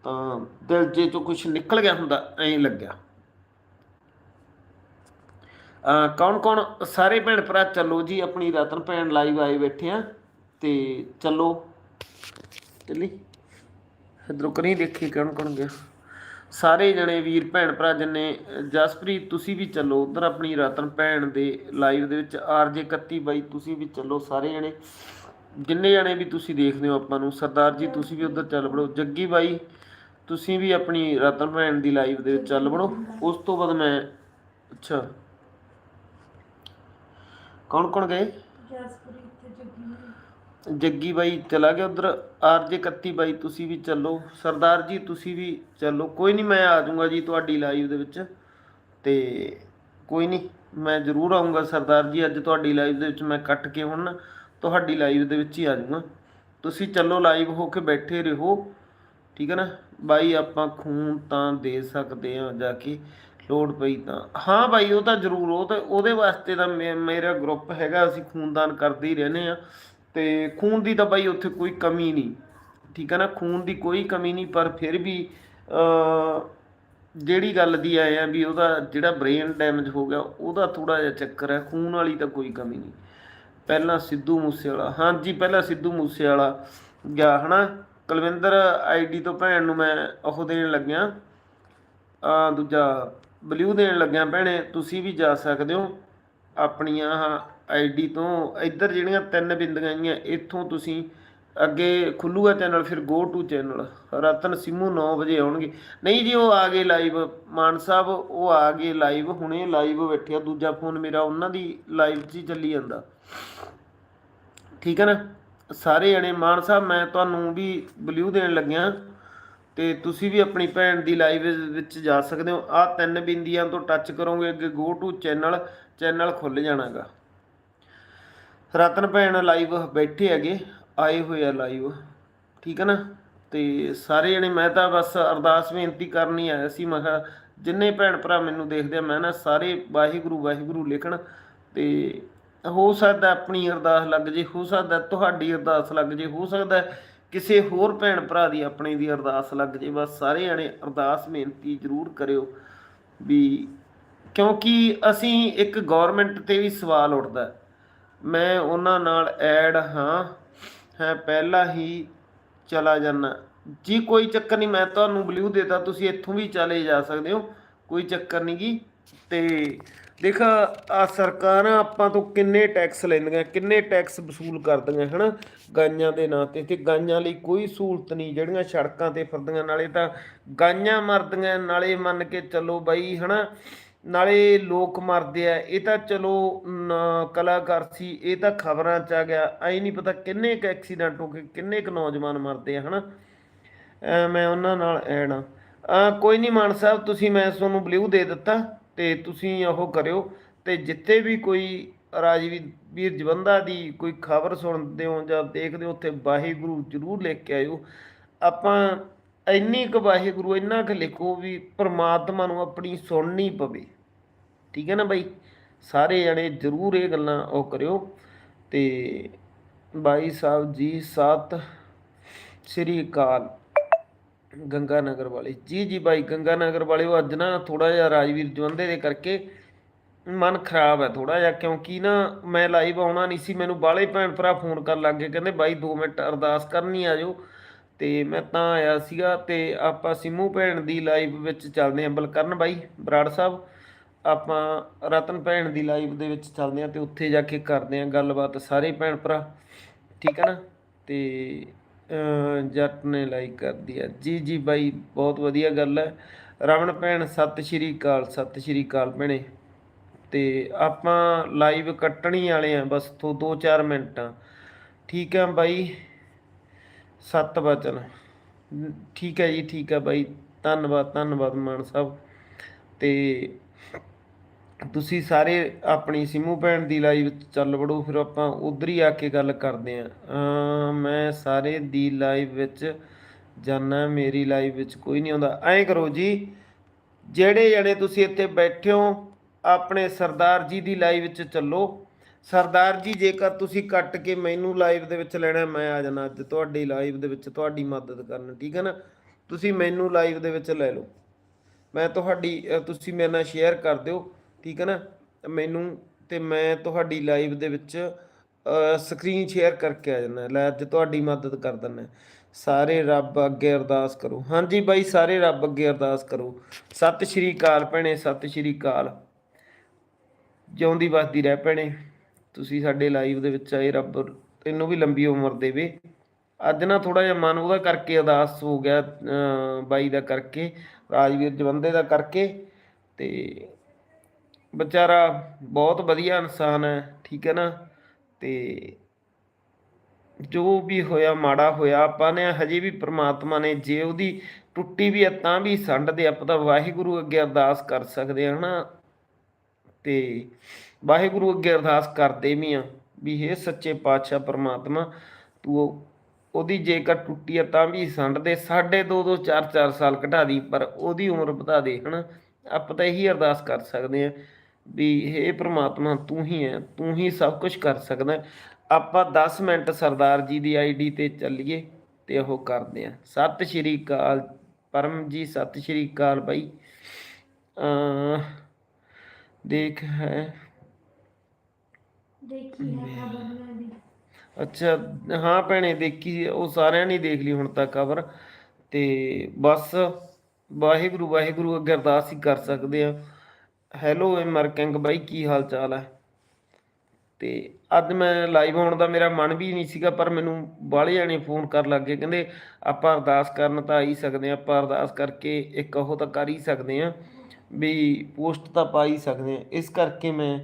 Speaker 1: ਤਾਂ ਦਿਲ ਜੇ ਤੋਂ ਕੁਝ ਨਿਕਲ ਗਿਆ ਹੁੰਦਾ, ਐਂ ਲੱਗਿਆ। ਕੌਣ ਕੌਣ? ਸਾਰੇ ਭੈਣ ਭਰਾ ਚੱਲੋ ਜੀ, ਆਪਣੀ ਰਤਨ ਭੈਣ ਲਾਈਵ ਆਏ ਬੈਠੇ ਆ ਤੇ ਚੱਲੋ। ਚੱਲੀ। ਇਧਰੋਂ ਕਰੀ ਦੇਖੀ ਕੌਣ ਕੌਣ ਗਿਆ। ਸਾਰੇ ਜਣੇ ਵੀਰ, ਭੈਣ ਭਰਾ ਜਿੰਨੇ, ਜਸਪ੍ਰੀਤ, ਤੁਸੀਂ ਵੀ ਚੱਲੋ ਉਧਰ ਆਪਣੀ ਰਤਨ ਭੈਣ ਦੇ ਲਾਈਵ ਦੇ ਵਿੱਚ, ਆਰਜੇ 31 ਬਾਈ, ਤੁਸੀਂ ਵੀ ਚੱਲੋ ਸਾਰੇ ਜਣੇ। ਜਿੰਨੇ ਜਣੇ ਵੀ ਤੁਸੀਂ ਦੇਖਦੇ ਹੋ ਆਪਾਂ ਨੂੰ, ਸਰਦਾਰ ਜੀ, ਤੁਸੀਂ ਵੀ ਉਧਰ ਚੱਲ ਵੜੋ। ਜੱਗੀ ਬਾਈ, ਤੁਸੀਂ ਵੀ ਆਪਣੀ ਰਤਨ ਭੈਣ ਦੀ ਲਾਈਵ ਦੇ ਵਿੱਚ ਚੱਲ ਵੜੋ। ਉਸ ਤੋਂ ਬਾਅਦ ਮੈਂ, ਅੱਛਾ। ਕੌਣ ਕੌਣ ਗਏ ਜੱਗੀ ਬਾਈ ਚਲਾ ਗਿਆ ਉਧਰ ਆਰਜੇ 31 ਬਾਈ, ਤੁਸੀਂ ਵੀ ਚੱਲੋ। ਸਰਦਾਰ ਜੀ, ਤੁਸੀਂ ਵੀ ਚੱਲੋ। ਕੋਈ ਨਹੀਂ, ਮੈਂ ਆ ਜਾਊਂਗਾ ਜੀ ਤੁਹਾਡੀ ਲਾਈਵ ਦੇ ਵਿੱਚ। ਤੇ ਕੋਈ ਨਹੀਂ, ਮੈਂ ਜ਼ਰੂਰ ਆਉਂਗਾ ਸਰਦਾਰ ਜੀ। ਅੱਜ ਤੁਹਾਡੀ ਲਾਈਵ ਦੇ ਵਿੱਚ ਮੈਂ ਕੱਟ ਕੇ ਹੁਣ ਨਾ ਤੁਹਾਡੀ ਲਾਈਵ ਦੇ ਵਿੱਚ ਹੀ ਆ ਜਾਊਂਗਾ। ਤੁਸੀਂ ਚੱਲੋ ਲਾਈਵ ਹੋ ਕੇ ਬੈਠੇ ਰਹੋ। ਠੀਕ ਹੈ ਨਾ? ਬਾਈ, ਆਪਾਂ ਖੂਨ ਤਾਂ ਦੇ ਸਕਦੇ ਆ ਜਾ ਕੇ। ਲੋੜ ਪਈ ਤਾਂ। ਹਾਂ ਬਾਈ, ਉਹ ਤਾਂ ਜ਼ਰੂਰ, ਉਹ ਤਾਂ ਉਹਦੇ ਵਾਸਤੇ ਤਾਂ ਮੇ- ਮੇਰਾ ਗਰੁੱਪ ਹੈਗਾ। ਅਸੀਂ ਖੂਨਦਾਨ ਕਰਦੇ ਹੀ ਰਹਿੰਦੇ ਆ ਤੇ ਖੂਨ ਦੀ ਤਾਂ ਬਾਈ ਉੱਥੇ ਕੋਈ ਕਮੀ ਨਹੀਂ। ਠੀਕ ਹੈ ਨਾ? ਖੂਨ ਦੀ ਕੋਈ ਕਮੀ ਨਹੀਂ, ਪਰ ਫਿਰ ਵੀ ਜਿਹੜੀ ਗੱਲ ਦੀ ਆਏ ਆ ਵੀ ਉਹਦਾ ਜਿਹੜਾ ਬ੍ਰੇਨ ਡੈਮੇਜ ਹੋ ਗਿਆ, ਉਹਦਾ ਥੋੜਾ ਜਿਹਾ ਚੱਕਰ ਹੈ। ਖੂਨ ਵਾਲੀ ਤਾਂ ਕੋਈ ਕਮੀ ਨਹੀਂ। ਪਹਿਲਾਂ ਸਿੱਧੂ ਮੂਸੇਵਾਲਾ, ਹਾਂਜੀ, ਪਹਿਲਾਂ ਸਿੱਧੂ ਮੂਸੇਵਾਲਾ ਗਿਆ, ਹਨਾ? ਕੁਲਵਿੰਦਰ ਆਈਡੀ ਤੋਂ ਭੈਣ ਨੂੰ ਮੈਂ ਉਹ ਦੇਣ ਲੱਗਿਆ। ਆ ਦੂਜਾ ਬਲਿਊ ਦੇਣ ਲੱਗਿਆ, ਭੈਣੇ, ਤੁਸੀਂ ਵੀ ਜਾ ਸਕਦੇ ਹੋ। ਆਪਣੀਆਂ ਆਈਡੀ ਤੋਂ ਇੱਧਰ ਜਿਹੜੀਆਂ ਤਿੰਨ ਬਿੰਦੀਆਂ ਆਈਆਂ, ਇੱਥੋਂ ਤੁਸੀਂ ਅੱਗੇ ਖੁੱਲੂਗਾ ਚੈਨਲ ਫਿਰ go to channel Ratan Simmu 9 ਵਜੇ ਆਉਣਗੇ। ਨਹੀਂ ਜੀ, ਉਹ ਆ ਗਏ ਲਾਈਵ ਮਾਨ ਸਾਹਿਬ, ਉਹ ਆ ਗਏ ਲਾਈਵ ਹੁਣੇ ਲਾਈਵ ਬੈਠਿਆ ਦੂਜਾ ਫੋਨ ਮੇਰਾ, ਉਹਨਾਂ ਦੀ ਲਾਈਵ 'ਚ ਹੀ ਚੱਲੀ ਜਾਂਦਾ। ਠੀਕ ਹੈ ਨਾ? ਸਾਰੇ ਜਣੇ, ਮਾਨ ਸਾਹਿਬ, ਮੈਂ ਤੁਹਾਨੂੰ ਵੀ ਬਲਿਊ ਦੇਣ ਲੱਗਿਆ। ਤੇ ਤੁਸੀਂ ਵੀ ਆਪਣੀ ਭੈਣ ਦੀ ਲਾਈਵ ਵਿੱਚ ਜਾ ਸਕਦੇ ਹੋ। ਆ ਤਿੰਨ ਬਿੰਦੀਆਂ ਤੋਂ ਟੱਚ ਕਰੋਗੇ ਅੱਗੇ ਗੋ ਟੂ ਚੈਨਲ ਚੈਨਲ ਖੁੱਲ ਜਾਣਾਗਾ। ਰਤਨ ਭੈਣ ਲਾਈਵ ਬੈਠੇ ਹੈਗੇ, ਆਏ ਹੋਏ ਆ ਲਾਈਵ ਠੀਕ ਹੈ ਨਾ? ਤੇ ਸਾਰੇ ਜਣੇ, ਮੈਂ ਤਾਂ ਬਸ ਅਰਦਾਸ ਬੇਨਤੀ ਕਰਨੀ ਆਇਆ ਸੀ, ਮੈਂ ਕਿਹਾ ਜਿੰਨੇ ਭੈਣ ਭਰਾ ਮੈਨੂੰ ਦੇਖਦੇ ਆ, ਮੈਂ ਨਾ ਸਾਰੇ ਵਾਹਿਗੁਰੂ ਵਾਹਿਗੁਰੂ ਲਿਖਣ। ਤੇ ਹੋ ਸਕਦਾ ਆਪਣੀ ਅਰਦਾਸ ਲੱਗ ਜੇ, ਹੋ ਸਕਦਾ ਤੁਹਾਡੀ ਅਰਦਾਸ ਲੱਗ ਜੇ, ਹੋ ਸਕਦਾ ਕਿਸੇ ਹੋਰ ਭੈਣ ਭਰਾ ਦੀ ਆਪਣੀ ਦੀ ਅਰਦਾਸ ਲੱਗ ਜੇ, ਬਸ ਸਾਰੇ ਜਣੇ ਅਰਦਾਸ ਬੇਨਤੀ ਜ਼ਰੂਰ ਕਰਿਓ ਵੀ ਕਿਉਂਕਿ ਅਸੀਂ ਇੱਕ ਗਵਰਨਮੈਂਟ ਤੇ ਵੀ ਸਵਾਲ ਉੱਠਦਾ। ਮੈਂ ਉਹਨਾਂ ਨਾਲ ਐਡ ਹਾਂ। ਹੈ, ਪਹਿਲਾਂ ਹੀ ਚਲਾ ਜਾਣਾ ਜੀ, ਕੋਈ ਚੱਕਰ ਨਹੀਂ, ਮੈਂ ਤੁਹਾਨੂੰ ਬਲਿਊ ਦੇਤਾ, ਤੁਸੀਂ ਇੱਥੋਂ ਵੀ ਚਲੇ ਜਾ ਸਕਦੇ ਹੋ। ਕੋਈ ਚੱਕਰ ਨਹੀਂ ਗੀ। ਤੇ ਦੇਖ, ਆ ਸਰਕਾਰਾਂ ਆਪਾਂ ਤੋਂ ਕਿੰਨੇ ਟੈਕਸ ਲੈਂਦੀਆਂ, ਕਿੰਨੇ ਟੈਕਸ ਵਸੂਲ ਕਰਦੀਆਂ, ਹਨਾ? ਗਾਈਆਂ ਦੇ ਨਾਂ ਤੇ ਤੇ ਗਾਈਆਂ ਲਈ ਕੋਈ ਸਹੂਲਤ ਨਹੀਂ। ਜਿਹੜੀਆਂ ਸੜਕਾਂ ਤੇ ਫਿਰਦੀਆਂ, ਨਾਲੇ ਤਾਂ ਗਾਈਆਂ ਮਰਦੀਆਂ, ਨਾਲੇ ਮੰਨ ਕੇ ਚੱਲੋ ਬਾਈ, ਹਨਾ? ਨਾਲੇ ਲੋਕ ਮਰਦੇ ਆ, ਇਹ ਤਾਂ ਚਲੋ ਕਲਾਕਾਰ ਸੀ, ਇਹ ਤਾਂ ਖਬਰਾਂ ਚ ਆ ਗਿਆ, ਐ ਨਹੀਂ ਪਤਾ ਕਿੰਨੇ ਕ ਐਕਸੀਡੈਂਟ ਹੋ ਗਏ, ਕਿੰਨੇ ਕ ਨੌਜਵਾਨ ਮਰਦੇ ਆ, ਹਨਾ? ਅਹ ਮੈਂ ਉਹਨਾਂ ਨਾਲ ਐਡ ਆ। ਕੋਈ ਨਹੀਂ ਮਾਨ ਸਾਹਿਬ, ਤੁਸੀਂ ਮੈਂ ਤੁਹਾਨੂੰ ਬਲਿਊ ਦੇ ਦਿੱਤਾ ਤੇ ਤੁਸੀਂ ਉਹ ਕਰਿਓ ਤੇ ਜਿੱਥੇ ਵੀ ਕੋਈ ਰਾਜਵੀਰ ਵੀਰ ਜਵੰਦਾ ਦੀ ਕੋਈ ਖਬਰ ਸੁਣਦੇ ਹੋ ਜਾਂ ਦੇਖਦੇ ਹੋ, ਉੱਥੇ ਵਾਹਿਗੁਰੂ ਜ਼ਰੂਰ ਲਿਖ ਕੇ ਆਇਓ। ਆਪਾਂ ਇੰਨੀ ਕੁ ਵਾਹਿਗੁਰੂ, ਇੰਨਾ ਕੁ ਲਿਖੋ ਵੀ ਪ੍ਰਮਾਤਮਾ ਨੂੰ ਆਪਣੀ ਸੁਣਨੀ ਪਵੇ। ਠੀਕ ਹੈ ਨਾ ਬਾਈ? ਸਾਰੇ ਜਣੇ ਜ਼ਰੂਰ ਇਹ ਗੱਲਾਂ ਉਹ ਕਰਿਓ। ਤੇ ਬਾਈ ਸਾਹਿਬ ਜੀ, ਸਤ ਸ੍ਰੀ ਅਕਾਲ। ਗੰਗਾ ਨਗਰ ਵਾਲੇ। ਜੀ ਜੀ ਬਾਈ ਗੰਗਾ ਨਗਰ ਵਾਲੇ ਉਹ ਅੱਜ ਨਾ ਥੋੜਾ ਜਿਹਾ ਰਾਜਵੀਰ ਜਵੰਦੇ ਦੇ ਕਰਕੇ ਮਨ ਖਰਾਬ ਹੈ ਥੋੜਾ ਜਿਹਾ, ਕਿਉਂਕਿ ਨਾ ਮੈਂ ਲਾਈਵ ਆਉਣਾ ਨਹੀਂ ਸੀ, ਮੈਨੂੰ ਬਾਹਲੇ ਭੈਣ ਭਰਾ ਫੋਨ ਕਰਨ ਲੱਗ ਗਏ, ਕਹਿੰਦੇ ਬਾਈ 2 ਮਿੰਟ ਅਰਦਾਸ ਕਰਨੀ ਆ ਜਾਓ। ਤੇ ਮੈਂ ਤਾਂ ਆਇਆ ਸੀਗਾ, ਤੇ ਆਪਾਂ ਸਿੰਮੂ ਭੈਣ ਦੀ ਲਾਈਵ ਵਿੱਚ ਚੱਲਦੇ ਆਂ ਬਲਕਰਨ ਬਾਈ, ਬਰਾੜ ਸਾਹਿਬ ਆਪਾਂ ਰਤਨ ਭੈਣ ਦੀ ਲਾਈਵ ਦੇ ਵਿੱਚ ਚੱਲਦੇ ਆਂ ਤੇ ਉੱਥੇ ਜਾ ਕੇ ਕਰਦੇ ਆਂ ਗੱਲਬਾਤ ਸਾਰੇ ਭੈਣ ਭਰਾ, ਠੀਕ ਹੈ ਨਾ? ਤੇ ਜੱਟ ਨੇ ਲਾਈਕ ਕਰ ਦਿਆ ਜੀ ਜੀ ਬਾਈ, ਬਹੁਤ ਵਧੀਆ ਗੱਲ ਹੈ। ਰਮਨ ਭੈਣ, ਸਤਿ ਸ਼੍ਰੀ ਅਕਾਲ, ਸਤਿ ਸ਼੍ਰੀ ਅਕਾਲ ਭੈਣੇ। ਤੇ ਆਪਾਂ ਲਾਈਵ ਕੱਟਣੀ ਵਾਲੇ ਆ ਬਸ ਤੋਂ 2-4 ਮਿੰਟਾਂ। ਠੀਕ ਹੈ ਬਾਈ? ਸੱਤ ਵਚਨ। ਠੀਕ ਹੈ ਜੀ, ਠੀਕ ਹੈ ਬਾਈ। ਧੰਨਵਾਦ ਧੰਨਵਾਦ ਮਾਨ ਸਾਹਿਬ। ਤੇ ਤੁਸੀਂ ਸਾਰੇ ਆਪਣੀ ਸਿਮੂ ਭੈਣ ਦੀ ਲਾਈਵ ਚੱਲ ਵੜੋ, ਫਿਰ ਆਪਾਂ ਉਧਰ ਹੀ ਆ ਕੇ ਗੱਲ ਕਰਦੇ ਆਂ ਮੈਂ ਸਾਰੇ ਦੀ ਲਾਈਵ ਵਿੱਚ ਜਾਣਾ ਮੇਰੀ ਲਾਈਵ ਵਿੱਚ ਕੋਈ ਨਹੀਂ ਆਉਂਦਾ। ਐਂ ਕਰੋ ਜੀ, ਜਿਹੜੇ ਜਣੇ ਤੁਸੀਂ ਇੱਥੇ ਬੈਠੇ ਹੋ, ਆਪਣੇ ਸਰਦਾਰ ਜੀ ਦੀ ਲਾਈਵ ਵਿੱਚ ਚੱਲੋ। ਸਰਦਾਰ ਜੀ, ਜੇਕਰ ਤੁਸੀਂ ਕੱਟ ਕੇ ਮੈਨੂੰ ਲਾਈਵ ਦੇ ਵਿੱਚ ਲੈਣਾ, ਮੈਂ ਆ ਜਾਣਾ ਅੱਜ ਤੁਹਾਡੀ ਲਾਈਵ ਦੇ ਵਿੱਚ, ਤੁਹਾਡੀ ਮਦਦ ਕਰਨ, ਠੀਕ ਹੈ ਨਾ? ਤੁਸੀਂ ਮੈਨੂੰ ਲਾਈਵ ਦੇ ਵਿੱਚ ਲੈ ਲਓ। ਮੈਂ ਤੁਹਾਡੀ ਤੁਸੀਂ ਮੇਰੇ ਨਾਲ ਸ਼ੇਅਰ ਕਰ ਦਿਓ। ਠੀਕ ਹੈ ਨਾ? ਮੈਨੂੰ ਤੇ ਮੈਂ ਤੁਹਾਡੀ ਲਾਈਵ ਦੇ ਵਿੱਚ ਸਕਰੀਨ ਸ਼ੇਅਰ ਕਰਕੇ ਆ ਜਾਣਾ ਲੈ, ਅੱਜ ਤੁਹਾਡੀ ਮਦਦ ਕਰ ਦਿੰਦਾ। ਸਾਰੇ ਰੱਬ ਅੱਗੇ ਅਰਦਾਸ ਕਰੋ। ਹਾਂਜੀ ਬਾਈ, ਸਾਰੇ ਰੱਬ ਅੱਗੇ ਅਰਦਾਸ ਕਰੋ। ਸਤਿ ਸ਼੍ਰੀ ਅਕਾਲ ਭੈਣੇ, ਸਤਿ ਸ਼੍ਰੀ ਅਕਾਲ। ਜਿਉਂਦੀ ਵਸਦੀ ਰਹਿ ਭੈਣੇ। ਤੁਸੀਂ ਸਾਡੇ ਲਾਈਵ ਦੇ ਵਿੱਚ ਆਏ, ਰੱਬ ਤੈਨੂੰ ਵੀ ਲੰਬੀ ਉਮਰ ਦੇਵੇ। ਅੱਜ ਨਾ ਥੋੜਾ ਜਿਹਾ ਮਨ ਉਹਦਾ ਕਰਕੇ ਉਦਾਸ ਹੋ ਗਿਆ ਬਾਈ ਦਾ ਕਰਕੇ, ਰਾਜਵੀਰ ਜਵੰਦੇ ਦਾ ਕਰਕੇ। ਤੇ ਵਿਚਾਰਾ ਬਹੁਤ ਵਧੀਆ ਇਨਸਾਨ ਹੈ, ਠੀਕ ਹੈ ਨਾ? ਤੇ ਜੋ ਵੀ ਹੋਇਆ, ਮਾੜਾ ਹੋਇਆ, ਆਪਾਂ ਨੇ ਹਜੇ ਵੀ ਪ੍ਰਮਾਤਮਾ ਨੇ ਜੇ ਉਹਦੀ ਟੁੱਟੀ ਵੀ ਹੈ, ਤਾਂ ਵੀ ਸੰਡ ਦੇ ਆਪਾਂ ਤਾਂ ਵਾਹਿਗੁਰੂ ਅੱਗੇ ਅਰਦਾਸ ਕਰ ਸਕਦੇ ਹਾਂ, ਹਨਾ? ਤੇ ਵਾਹਿਗੁਰੂ ਅੱਗੇ ਅਰਦਾਸ ਕਰਦੇ ਵੀ ਆ ਵੀ ਇਹ ਸੱਚੇ ਪਾਤਸ਼ਾਹ ਪ੍ਰਮਾਤਮਾ, ਤੂੰ ਉਹ- ਉਹਦੀ ਜੇਕਰ ਟੁੱਟੀ ਆ ਤਾਂ ਵੀ ਸੰਡ ਦੇ ਸਾਢੇ ਦੋ ਦੋ ਚਾਰ ਚਾਰ ਸਾਲ ਘਟਾ ਦੀ, ਪਰ ਉਹਦੀ ਉਮਰ ਵਧਾ ਦੇ, ਹਨਾ? ਆਪਾਂ ਤਾਂ ਇਹੀ ਅਰਦਾਸ ਕਰ ਸਕਦੇ ਆ ਵੀ ਹੇ ਪ੍ਰਮਾਤਮਾ ਤੂੰ ਹੀ ਹੈ ਤੂੰ ਹੀ ਸਭ ਕੁਝ ਕਰ ਸਕਦਾ। ਆਪਾਂ 10 ਮਿੰਟ ਸਰਦਾਰ ਜੀ ਦੀ ਆਈਡੀ ਤੇ ਚੱਲੀਏ ਤੇ ਉਹ ਕਰਦੇ ਆ। ਸਤਿ ਸ਼੍ਰੀ ਅਕਾਲ ਪਰਮ ਜੀ ਸਤਿ ਸ਼੍ਰੀ ਅਕਾਲ ਬਾਈ। ਅ ਦੇਖ ਹੈ।
Speaker 2: ਦੇਖੀ ਹੈ ਖਬਰ ਵੀ।
Speaker 1: ਅੱਛਾ ਹਾਂ ਭੈਣੇ ਦੇਖੀ ਉਹ ਸਾਰਿਆਂ ਨੇ ਦੇਖ ਲਈ ਹੁਣ ਤੱਕ ਖਬਰ। ਤੇ ਬਸ ਵਾਹਿਗੁਰੂ ਵਾਹਿਗੁਰੂ ਅੱਗੇ ਅਰਦਾਸ ਹੀ ਕਰ ਸਕਦੇ ਆ। ਹੈਲੋ ਐਮਰ ਕਿੰਗ ਬਾਈ ਕੀ ਹਾਲ ਚਾਲ ਹੈ? ਤੇ ਅੱਜ ਮੈਂ ਲਾਈਵ ਹੋਣ ਦਾ ਮੇਰਾ ਮਨ ਵੀ ਨਹੀਂ ਸੀਗਾ, ਪਰ ਮੈਨੂੰ ਬਾਹਲੇ ਜਾਣੇ ਫੋਨ ਕਰਨ ਲੱਗੇ ਕਹਿੰਦੇ ਆਪਾਂ ਅਰਦਾਸ ਕਰਨ ਤਾਂ ਆ ਹੀ ਸਕਦੇ ਆ ਆਪਾਂ ਅਰਦਾਸ ਕਰਕੇ ਇੱਕ ਉਹ ਤਾਂ ਕਰ ਹੀ ਸਕਦੇ ਆ ਵੀ ਪੋਸਟ ਤਾਂ ਪਾ ਹੀ ਸਕਦੇ ਆ ਇਸ ਕਰਕੇ ਮੈਂ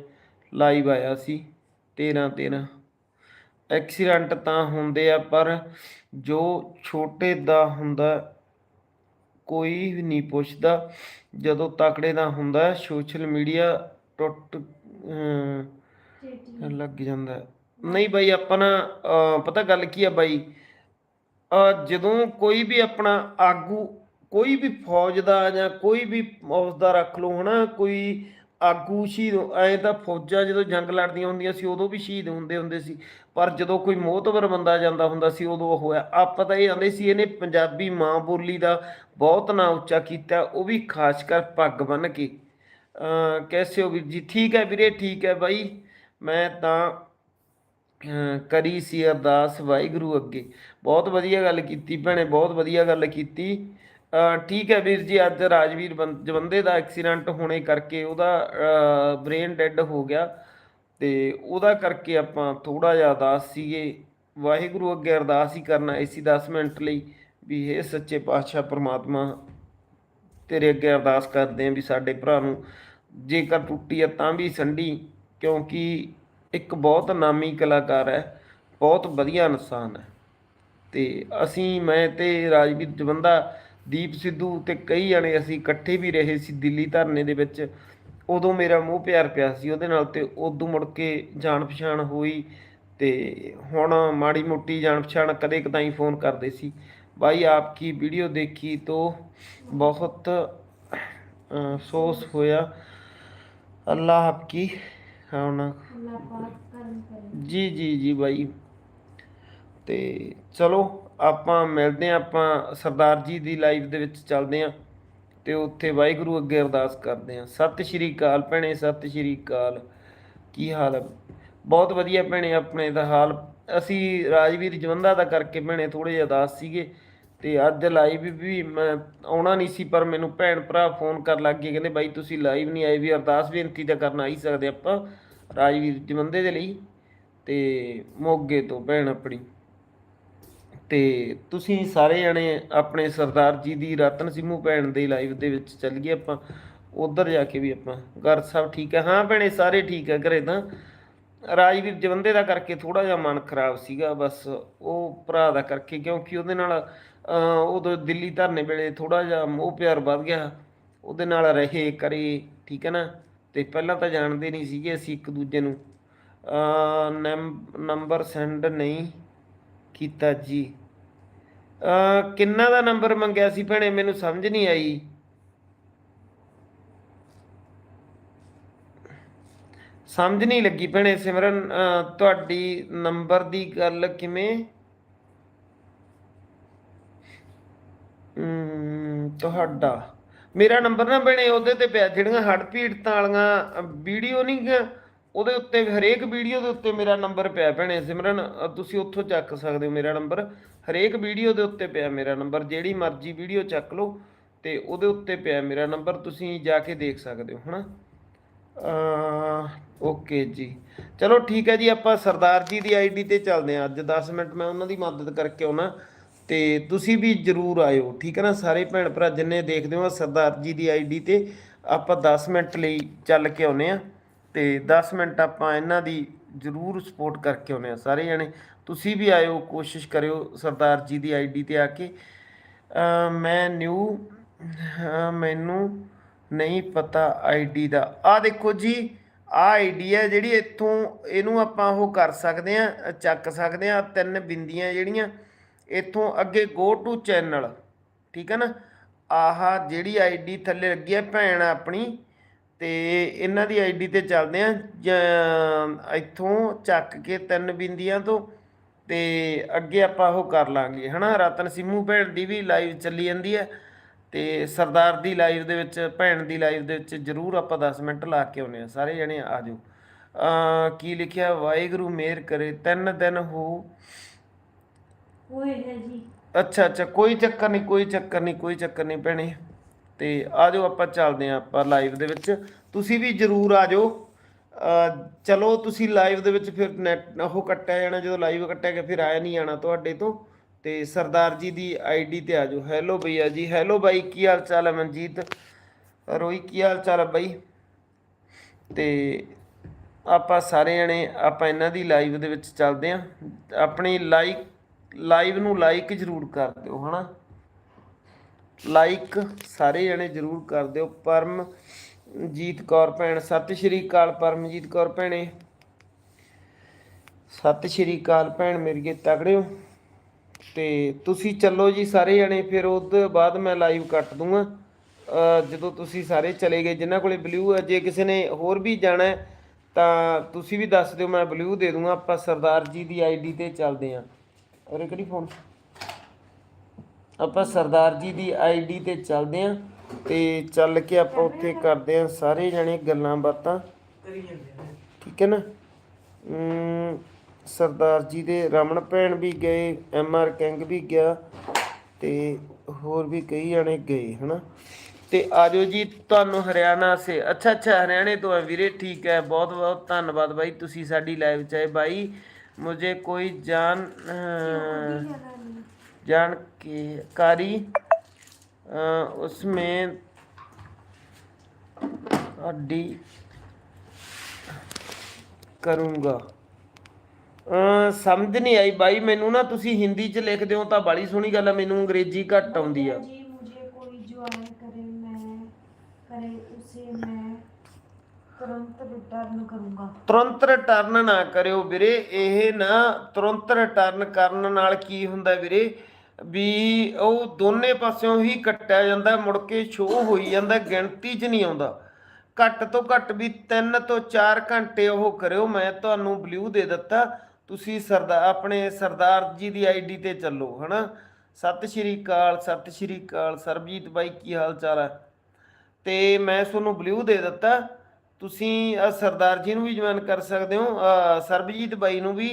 Speaker 1: ਲਾਈਵ ਆਇਆ ਸੀ 13 13 ਐਕਸੀਡੈਂਟ ਤਾਂ ਹੁੰਦੇ ਆ, ਪਰ ਜੋ ਛੋਟੇ ਦਾ ਹੁੰਦਾ ਕੋਈ ਨਹੀਂ ਪੁੱਛਦਾ। ਜਦੋਂ ਤਕੜੇ ਦਾ ਹੁੰਦਾ ਸੋਸ਼ਲ ਮੀਡੀਆ ਟੁੱਟ ਲੱਗ ਜਾਂਦਾ ਨਹੀਂ ਬਾਈ, ਆਪਾਂ ਨਾ ਪਤਾ ਗੱਲ ਕੀ ਆ ਬਾਈ? ਜਦੋਂ ਕੋਈ ਵੀ ਆਪਣਾ ਆਗੂ, ਕੋਈ ਵੀ ਫੌਜ ਦਾ ਜਾਂ ਕੋਈ ਵੀ ਉਸ ਦਾ ਰੱਖ ਲਓ, ਹਨਾ, ਕੋਈ ਆਗੂ ਸ਼ਹੀਦ, ਐ ਤਾਂ ਫੌਜਾਂ ਜਦੋਂ ਜੰਗ ਲੜਦੀਆਂ ਹੁੰਦੀਆਂ ਸੀ, ਉਦੋਂ ਵੀ ਸ਼ਹੀਦ ਹੁੰਦੇ ਹੁੰਦੇ ਸੀ। ਪਰ ਜਦੋਂ ਕੋਈ ਮੋਹਤਵਰ ਬੰਦਾ ਜਾਂਦਾ ਹੁੰਦਾ ਸੀ, ਉਦੋਂ ਉਹ ਹੋਇਆ। ਆਪਾਂ ਤਾਂ ਇਹ ਆਂਦੇ ਸੀ, ਇਹਨੇ ਪੰਜਾਬੀ ਮਾਂ ਬੋਲੀ ਦਾ ਬਹੁਤ ਨਾ ਉੱਚਾ ਕੀਤਾ, ਉਹ ਵੀ ਖਾਸ ਕਰ ਪੱਗ ਬੰਨ ਕੇ। ਅਹ ਕੈਸੇ ਹੋ ਵੀਰ ਜੀ, ਠੀਕ ਹੈ ਵੀਰੇ, ਠੀਕ ਹੈ ਬਾਈ। ਮੈਂ ਤਾਂ ਕਰੀ ਸੀ ਅਰਦਾਸ ਵਾਹਿਗੁਰੂ ਅੱਗੇ। ਬਹੁਤ ਵਧੀਆ ਗੱਲ ਕੀਤੀ ਭੈਣੇ, ਬਹੁਤ ਵਧੀਆ ਗੱਲ ਕੀਤੀ। ਠੀਕ ਹੈ ਵੀਰ ਜੀ, ਅੱਜ ਰਾਜਵੀਰ ਬੰ- ਜਵੰਦੇ ਦਾ ਐਕਸੀਡੈਂਟ ਹੋਣੇ ਕਰਕੇ ਉਹਦਾ ਬ੍ਰੇਨ ਡੈੱਡ ਹੋ ਗਿਆ। ਤੇ ਉਹਦਾ ਕਰਕੇ ਆਪਾਂ ਥੋੜਾ ਜਿਹਾ ਅਰਦਾਸ ਸੀਗੇ। ਵਾਹਿਗੁਰੂ ਅੱਗੇ ਅਰਦਾਸ ਹੀ ਕਰਨਾ ਐਸੀ 10 ਮਿੰਟ ਲਈ ਵੀ ਇਹ ਸੱਚੇ ਪਾਤਸ਼ਾਹ ਪ੍ਰਮਾਤਮਾ, ਤੇਰੇ ਅੱਗੇ ਅਰਦਾਸ ਕਰਦੇ ਆਂ ਵੀ ਸਾਡੇ ਭਰਾ ਨੂੰ ਜੇਕਰ ਟੁੱਟੀ ਆ ਤਾਂ ਵੀ ਸੰਡੀ ਕਿਉਂਕਿ ਇੱਕ ਬਹੁਤ ਨਾਮੀ ਕਲਾਕਾਰ ਹੈ, ਬਹੁਤ ਵਧੀਆ ਇਨਸਾਨ ਹੈ। ਤੇ ਅਸੀਂ, ਮੈਂ ਤੇ ਰਾਜਵੀਰ ਜਵੰਦਾ, ਦੀਪ ਸਿੱਧੂ ਤੇ ਕਈ ਜਣੇ ਅਸੀਂ ਇਕੱਠੇ ਵੀ ਰਹੇ ਸੀ ਦਿੱਲੀ ਧਰਨੇ ਦੇ ਵਿੱਚ। ਉਦੋਂ ਮੇਰਾ ਮੂੰਹ ਪਿਆਰ ਪਿਆ ਸੀ ਉਹਦੇ ਨਾਲ ਤੇ ਉਦੋਂ ਮੁੜ ਕੇ ਜਾਣ ਪਛਾਣ ਹੋਈ ਤੇ ਹੁਣ ਮਾੜੀ ਮੋਟੀ ਜਾਣ ਪਛਾਣ ਕਦੇ ਕਦਾਈ ਫੋਨ ਕਰਦੇ ਸੀ। ਬਾਈ ਆਪ ਕੀ ਵੀਡੀਓ ਦੇਖੀ ਤੋ ਬਹੁਤ ਅਫਸੋਸ ਹੋਇਆ।
Speaker 2: ਅੱਲਾਹ ਆਪ ਕੀ ਹੁਣ
Speaker 1: ਜੀ ਜੀ ਜੀ ਬਾਈ। ਤੇ ਚਲੋ ਆਪਾਂ ਮਿਲਦੇ ਆਂ ਆਪਾਂ ਸਰਦਾਰ ਜੀ ਦੀ ਲਾਈਫ ਦੇ ਵਿੱਚ ਚੱਲਦੇ ਆਂ ਤੇ ਉੱਥੇ ਵਾਹਿਗੁਰੂ ਅੱਗੇ ਅਰਦਾਸ ਕਰਦੇ ਹਾਂ ਸਤਿ ਸ਼੍ਰੀ ਅਕਾਲ ਭੈਣੇ, ਸਤਿ ਸ਼੍ਰੀ ਅਕਾਲ। ਕੀ ਹਾਲ ਹੈ ਬਹੁਤ ਵਧੀਆ ਭੈਣੇ, ਆਪਣੇ ਦਾ ਹਾਲ। ਅਸੀਂ ਰਾਜਵੀਰ ਜਵੰਦਾ ਦਾ ਕਰਕੇ ਭੈਣੇ ਥੋੜੇ ਜਿਹਾ ਉਦਾਸ ਸੀਗੇ ਤੇ ਅੱਜ ਲਾਈਵ ਵੀ ਮੈਂ ਆਉਣਾ ਨਹੀਂ ਸੀ, ਪਰ ਮੈਨੂੰ ਭੈਣ ਭਰਾ ਫੋਨ ਕਰ ਲੱਗ ਗਏ, ਕਹਿੰਦੇ ਬਾਈ ਤੁਸੀਂ ਲਾਈਵ ਨਹੀਂ ਆਏ ਵੀ, ਅਰਦਾਸ ਬੇਨਤੀ ਤਾਂ ਕਰਨ ਆ ਹੀ ਸਕਦੇ ਆਪਾਂ ਰਾਜਵੀਰ ਜਵੰਦੇ ਦੇ ਲਈ ਤੇ ਮੋਗੇ ਤੋਂ ਭੈਣ ਆਪਣੀ। ਤੇ ਤੁਸੀਂ ਸਾਰੇ ਜਣੇ ਆਪਣੇ ਸਰਦਾਰ ਜੀ ਦੀ ਰਤਨ ਸਿੰਘੂ ਭੈਣ ਦੇ ਲਾਈਵ ਦੇ ਵਿੱਚ ਚੱਲ ਗਏ ਆਪਾਂ। ਉਧਰ ਜਾ ਕੇ ਵੀ ਆਪਾਂ। ਘਰ ਸਭ ਠੀਕ ਹੈ? ਹਾਂ ਭੈਣੇ ਸਾਰੇ ਠੀਕ ਹੈ ਘਰੇ ਤਾਂ। ਰਾਜਵੀਰ ਜਵੰਦੇ ਦਾ ਕਰਕੇ ਥੋੜਾ ਜਿਹਾ ਮਨ ਖਰਾਬ ਸੀਗਾ ਬਸ ਉਹ ਭਰਾ ਦਾ ਕਰਕੇ ਕਿਉਂਕਿ ਉਹਦੇ ਨਾਲ ਉਦੋਂ ਦਿੱਲੀ ਧਰਨੇ ਵੇਲੇ ਥੋੜਾ ਜਿਹਾ ਮੋਹ ਪਿਆਰ ਵੱਧ ਗਿਆ। ਉਹਦੇ ਨਾਲ ਰਹੇ ਕਰੇ ਠੀਕ ਹੈ ਨਾ? ਤੇ ਪਹਿਲਾਂ ਤਾਂ ਜਾਣਦੇ ਨਹੀਂ ਸੀਗੇ ਅਸੀਂ ਇੱਕ ਦੂਜੇ ਨੂੰ। ਅਹ, ਨੰਬਰ ਸੈਂਡ ਨਹੀਂ। ਕੀਤਾ ਜੀ। ਕਿੰਨਾ ਦਾ ਨੰਬਰ ਮੰਗਿਆ ਸੀ ਭੈਣੇ? ਮੈਨੂੰ ਸਮਝ ਨਹੀਂ ਆਈ। ਸਮਝ ਨਹੀਂ ਲੱਗੀ ਭੈਣੇ। ਸਿਮਰਨ ਤੁਹਾਡੀ ਨੰਬਰ ਦੀ ਗੱਲ ਕਿਵੇਂ? ਤੁਹਾਡਾ। ਮੇਰਾ ਨੰਬਰ ਨਾ ਭੈਣੇ, ਉਹਦੇ ਤੇ ਪਿਆ। ਜਿਹੜੀਆਂ ਹੱਡ ਪੀੜਤਾਂ ਵਾਲੀਆਂ ਵੀਡੀਓ ਨਹੀਂ ਉਹਦੇ ਉੱਤੇ ਹਰੇਕ ਵੀਡੀਓ ਦੇ ਉੱਤੇ ਮੇਰਾ ਨੰਬਰ ਪਿਆ ਭੈਣੇ ਸਿਮਰਨ ਤੁਸੀਂ ਉੱਥੋਂ ਚੱਕ ਸਕਦੇ ਹੋ ਮੇਰਾ ਨੰਬਰ। ਹਰੇਕ ਵੀਡੀਓ ਦੇ ਉੱਤੇ ਪਿਆ ਮੇਰਾ ਨੰਬਰ, ਜਿਹੜੀ ਮਰਜ਼ੀ ਵੀਡੀਓ ਚੱਕ ਲਓ ਤੇ ਉਹਦੇ ਉੱਤੇ ਪਿਆ ਮੇਰਾ ਨੰਬਰ, ਤੁਸੀਂ ਜਾ ਕੇ ਦੇਖ ਸਕਦੇ ਹੋ, ਹਨਾ? ਓਕੇ ਜੀ। ਚਲੋ ਠੀਕ ਹੈ ਜੀ, ਆਪਾਂ ਸਰਦਾਰ ਜੀ ਦੀ ਆਈਡੀ ਤੇ ਚੱਲਦੇ ਹਾਂ। ਅੱਜ 10 ਮਿੰਟ ਮੈਂ ਉਹਨਾਂ ਦੀ ਮਦਦ ਕਰਕੇ ਆਉਣਾ ਤੇ ਤੁਸੀਂ ਵੀ ਜਰੂਰ ਆਇਓ, ਠੀਕ ਹੈ ਨਾ? ਸਾਰੇ ਭੈਣ ਭਰਾ ਜਿੰਨੇ ਦੇਖਦੇ ਹੋ ਸਰਦਾਰ ਜੀ ਦੀ ਆਈਡੀ ਤੇ ਆਪਾਂ 10 ਮਿੰਟ ਲਈ ਚੱਲ ਕੇ ਆਉਨੇ ਆ ਤੇ 10 ਮਿੰਟ ਆਪਾਂ ਇਹਨਾਂ ਦੀ ਜਰੂਰ ਸਪੋਰਟ ਕਰਕੇ ਆਉਨੇ ਆ ਸਾਰੇ ਜਣੇ। ਤੁਸੀਂ ਵੀ ਆਇਓ, ਕੋਸ਼ਿਸ਼ ਕਰਿਓ ਸਰਦਾਰ ਜੀ ਦੀ ਆਈਡੀ ਤੇ ਆ ਕੇ। ਮੈਂ ਨਿਊ ਮੈਨੂੰ ਨਹੀਂ ਪਤਾ ਆਈਡੀ ਦਾ। ਆ ਦੇਖੋ ਜੀ ਆ ਆਈਡੀ ਹੈ ਜਿਹੜੀ ਇੱਥੋਂ ਇਹਨੂੰ ਆਪਾਂ ਉਹ ਕਰ ਸਕਦੇ ਆ ਚੱਕ ਸਕਦੇ ਆ ਤਿੰਨ ਬਿੰਦੀਆਂ ਜਿਹੜੀਆਂ ਇੱਥੋਂ ਅੱਗੇ ਗੋ ਟੂ ਚੈਨਲ ਠੀਕ ਹੈ ਨਾ? ਆਹ ਜਿਹੜੀ ਆਈਡੀ ਥੱਲੇ ਲੱਗੀ ਹੈ, ਭੈਣ ਆਪਣੀ ਤੇ ਇਹਨਾਂ ਦੀ ਆਈਡੀ ਤੇ ਚੱਲਦੇ ਆ ਇੱਥੋਂ ਚੱਕ ਕੇ ਤਿੰਨ ਬਿੰਦੀਆਂ ਤੋਂ ਤੇ ਅੱਗੇ ਆਪਾਂ ਉਹ ਕਰ ਲਾਂਗੇ ਹਨਾ? ਰਤਨ ਸਿੰਮੂ ਭੈਣ ਦੀ ਵੀ ਲਾਈਵ ਚੱਲੀ ਜਾਂਦੀ ਹੈ ਤੇ ਸਰਦਾਰ ਦੀ ਲਾਈਵ ਦੇ ਵਿੱਚ ਭੈਣ ਦੀ ਲਾਈਵ ਦੇ ਵਿੱਚ ਜਰੂਰ ਆਪਾਂ 10 ਮਿੰਟ ਲਾ ਕੇ ਆਉਨੇ ਆ ਸਾਰੇ ਜਣੇ ਆ ਜਾਓ ਅ ਕੀ ਲਿਖਿਆ? ਵਾਹਿਗੁਰੂ ਮਿਹਰ ਕਰੇ ਤਿੰਨ ਦਿਨ ਹੋ
Speaker 2: ਹੋਏਗਾ ਜੀ।
Speaker 1: ਅੱਛਾ ਅੱਛਾ ਕੋਈ ਚੱਕਰ ਨਹੀਂ ਕੋਈ ਚੱਕਰ ਨਹੀਂ ਕੋਈ ਚੱਕਰ ਨਹੀਂ ਭੈਣੇ। ਤੇ ਆ ਜਾਓ ਆਪਾਂ ਚੱਲਦੇ ਆ ਆਪਾਂ ਲਾਈਵ ਦੇ ਵਿੱਚ। ਤੁਸੀਂ ਵੀ ਜਰੂਰ ਆ ਜਾਓ। ਚਲੋ ਤੁਸੀਂ ਲਾਈਵ ਦੇ ਵਿੱਚ ਫਿਰ ਨੈਟ ਉਹ ਕੱਟਿਆ ਜਾਣਾ, ਜਦੋਂ ਲਾਈਵ ਕੱਟਿਆ ਗਿਆ ਫਿਰ ਆਇਆ ਨਹੀਂ ਆਣਾ ਤੁਹਾਡੇ ਤੋਂ। ਤੇ ਸਰਦਾਰ ਜੀ ਦੀ ਆਈਡੀ ਤੇ ਆ ਜਾਓ। ਹੈਲੋ ਭਈਆ ਜੀ ਹੈਲੋ ਬਾਈ, ਕੀ ਹਾਲ ਚਾਲ ਹੈ ਮਨਜੀਤ? ਰੋਈ, ਕੀ ਹਾਲ ਚਾਲ ਹੈ ਬਾਈ? ਤੇ ਆਪਾਂ ਸਾਰੇ ਜਣੇ, ਆਪਾਂ ਇਹਨਾਂ ਦੀ ਲਾਈਵ ਦੇ ਵਿੱਚ ਚੱਲਦੇ ਆਂ ਆਪਣੀ ਲਾਈਕ ਲਾਈਵ ਨੂੰ ਲਾਈਕ ਜਰੂਰ ਕਰ ਦਿਓ, ਹਨਾ? ਲਾਈਕ ਸਾਰੇ ਜਣੇ ਜਰੂਰ ਕਰ ਦਿਓ। ਪਰਮਜੀਤ ਕੌਰ ਭੈਣ, ਸਤਿ ਸ਼੍ਰੀ ਅਕਾਲ ਪਰਮਜੀਤ ਕੌਰ ਭੈਣੇ। ਸਤਿ ਸ਼੍ਰੀ ਅਕਾਲ ਭੈਣ ਮੇਰੀਏ ਤਗੜਿਓ। ਤੇ ਤੁਸੀਂ ਚੱਲੋ ਜੀ ਸਾਰੇ ਜਣੇ, ਫਿਰ ਉਹਦੇ ਬਾਅਦ ਮੈਂ ਲਾਈਵ ਕੱਟ ਦੂੰਗਾ। ਜਦੋਂ ਤੁਸੀਂ ਸਾਰੇ ਚਲੇ ਗਏ, ਜਿਨ੍ਹਾਂ ਕੋਲੇ ਬਲੂ ਹੈ, ਜੇ ਕਿਸੇ ਨੇ ਹੋਰ ਵੀ ਜਾਣਾ ਤਾਂ ਤੁਸੀਂ ਵੀ ਦੱਸ ਦਿਓ, ਮੈਂ ਬਲੂ ਦੇ ਦੂੰਗਾ। ਆਪਾਂ ਸਰਦਾਰ ਜੀ ਦੀ ਆਈਡੀ ਤੇ ਚੱਲਦੇ ਆਂ ਅਰੇ ਕਿਹੜੀ ਫੋਨ ਆਪਾਂ ਸਰਦਾਰ ਜੀ ਦੀ ਆਈਡੀ ਤੇ ਚੱਲਦੇ ਆਂ ਤੇ ਚੱਲ ਕੇ ਆਪਾਂ ਉੱਥੇ ਕਰਦੇ ਆਂ ਸਾਰੇ ਜਣੇ ਗੱਲਾਂ ਬਾਤਾਂ। ਠੀਕ ਹੈ ਨਾ? ਸਰਦਾਰ ਜੀ ਦੇ ਰਮਨ ਭੈਣ ਵੀ ਗਏ, ਐਮ ਆਰ ਕਿੰਗ ਵੀ ਗਿਆ ਤੇ ਹੋਰ ਵੀ ਕਈ ਜਣੇ ਗਏ, ਹਨਾ? ਤੇ ਆਜੋ ਜੀ ਤੁਹਾਨੂੰ ਹਰਿਆਣਾ ਸੇ। ਅੱਛਾ ਅੱਛਾ, ਹਰਿਆਣੇ ਤੋਂ ਹੈ ਵੀਰੇ, ਠੀਕ ਹੈ। ਬਹੁਤ ਬਹੁਤ ਧੰਨਵਾਦ ਬਾਈ ਤੁਸੀਂ ਸਾਡੀ ਲਾਈਵ ਚ ਆਏ। ਬਾਈ, ਮੁਝੇ ਕੋਈ ਜਾਨ ਜਾਣ के कारी उसमें हड्डी ਕਰੂੰਗਾ। ਸਮਝ ਨਹੀਂ ਆਈ ਬਾਈ ਮੈਨੂੰ ਨਾ ਤੁਸੀਂ ਹਿੰਦੀ ਚ ਲਿਖਦੇ ਹੋ ਤਾਂ ਬੜੀ ਸੋਹਣੀ ਗੱਲ ਆ ਮੈਨੂੰ ਅੰਗਰੇਜ਼ੀ ਘੱਟ ਆਉਂਦੀ ਆ।
Speaker 2: ਤੁਰੰਤ ਰਿਟਰਨ ਕਰੂੰਗਾ।
Speaker 1: ਤੁਰੰਤ ਰਿਟਰਨ ਨਾ ਕਰਿਓ ਵੀਰੇ ਇਹ ਨਾ ਤੁਰੰਤ ਰਿਟਰਨ ਕਰਨ ਨਾਲ ਕੀ ਹੁੰਦਾ ਵੀਰੇ? ਵੀ ਉਹ ਦੋਨੇ ਪਾਸਿਓਂ ਹੀ ਕੱਟਿਆ ਜਾਂਦਾ, ਮੁੜ ਕੇ ਸ਼ੋਅ ਹੋਈ ਜਾਂਦਾ, ਗਿਣਤੀ 'ਚ ਨਹੀਂ ਆਉਂਦਾ। ਘੱਟ ਤੋਂ ਘੱਟ ਵੀ 3 ਤੋਂ 4 ਘੰਟੇ ਉਹ ਕਰਿਓ, ਮੈਂ ਤੁਹਾਨੂੰ ਬਲੂ ਦੇ ਦਿੱਤਾ। ਤੁਸੀਂ ਸਰਦਾਰ ਆਪਣੇ ਸਰਦਾਰ ਜੀ ਦੀ ਆਈਡੀ ਤੇ ਚੱਲੋ, ਹਨਾ? ਸਤਿ ਸ਼੍ਰੀ ਅਕਾਲ, ਸਤਿ ਸ਼੍ਰੀ ਅਕਾਲ। ਸਰਬਜੀਤ ਬਾਈ, ਕੀ ਹਾਲ ਚਾਲ ਹੈ ਤੇ ਮੈਂ ਤੁਹਾਨੂੰ ਬਲੂ ਦੇ ਦਿੱਤਾ। ਤੁਸੀਂ ਸਰਦਾਰ ਜੀ ਨੂੰ ਵੀ ਜੁਆਇਨ ਕਰ ਸਕਦੇ ਹੋ ਸਰਬਜੀਤ ਬਾਈ ਨੂੰ ਵੀ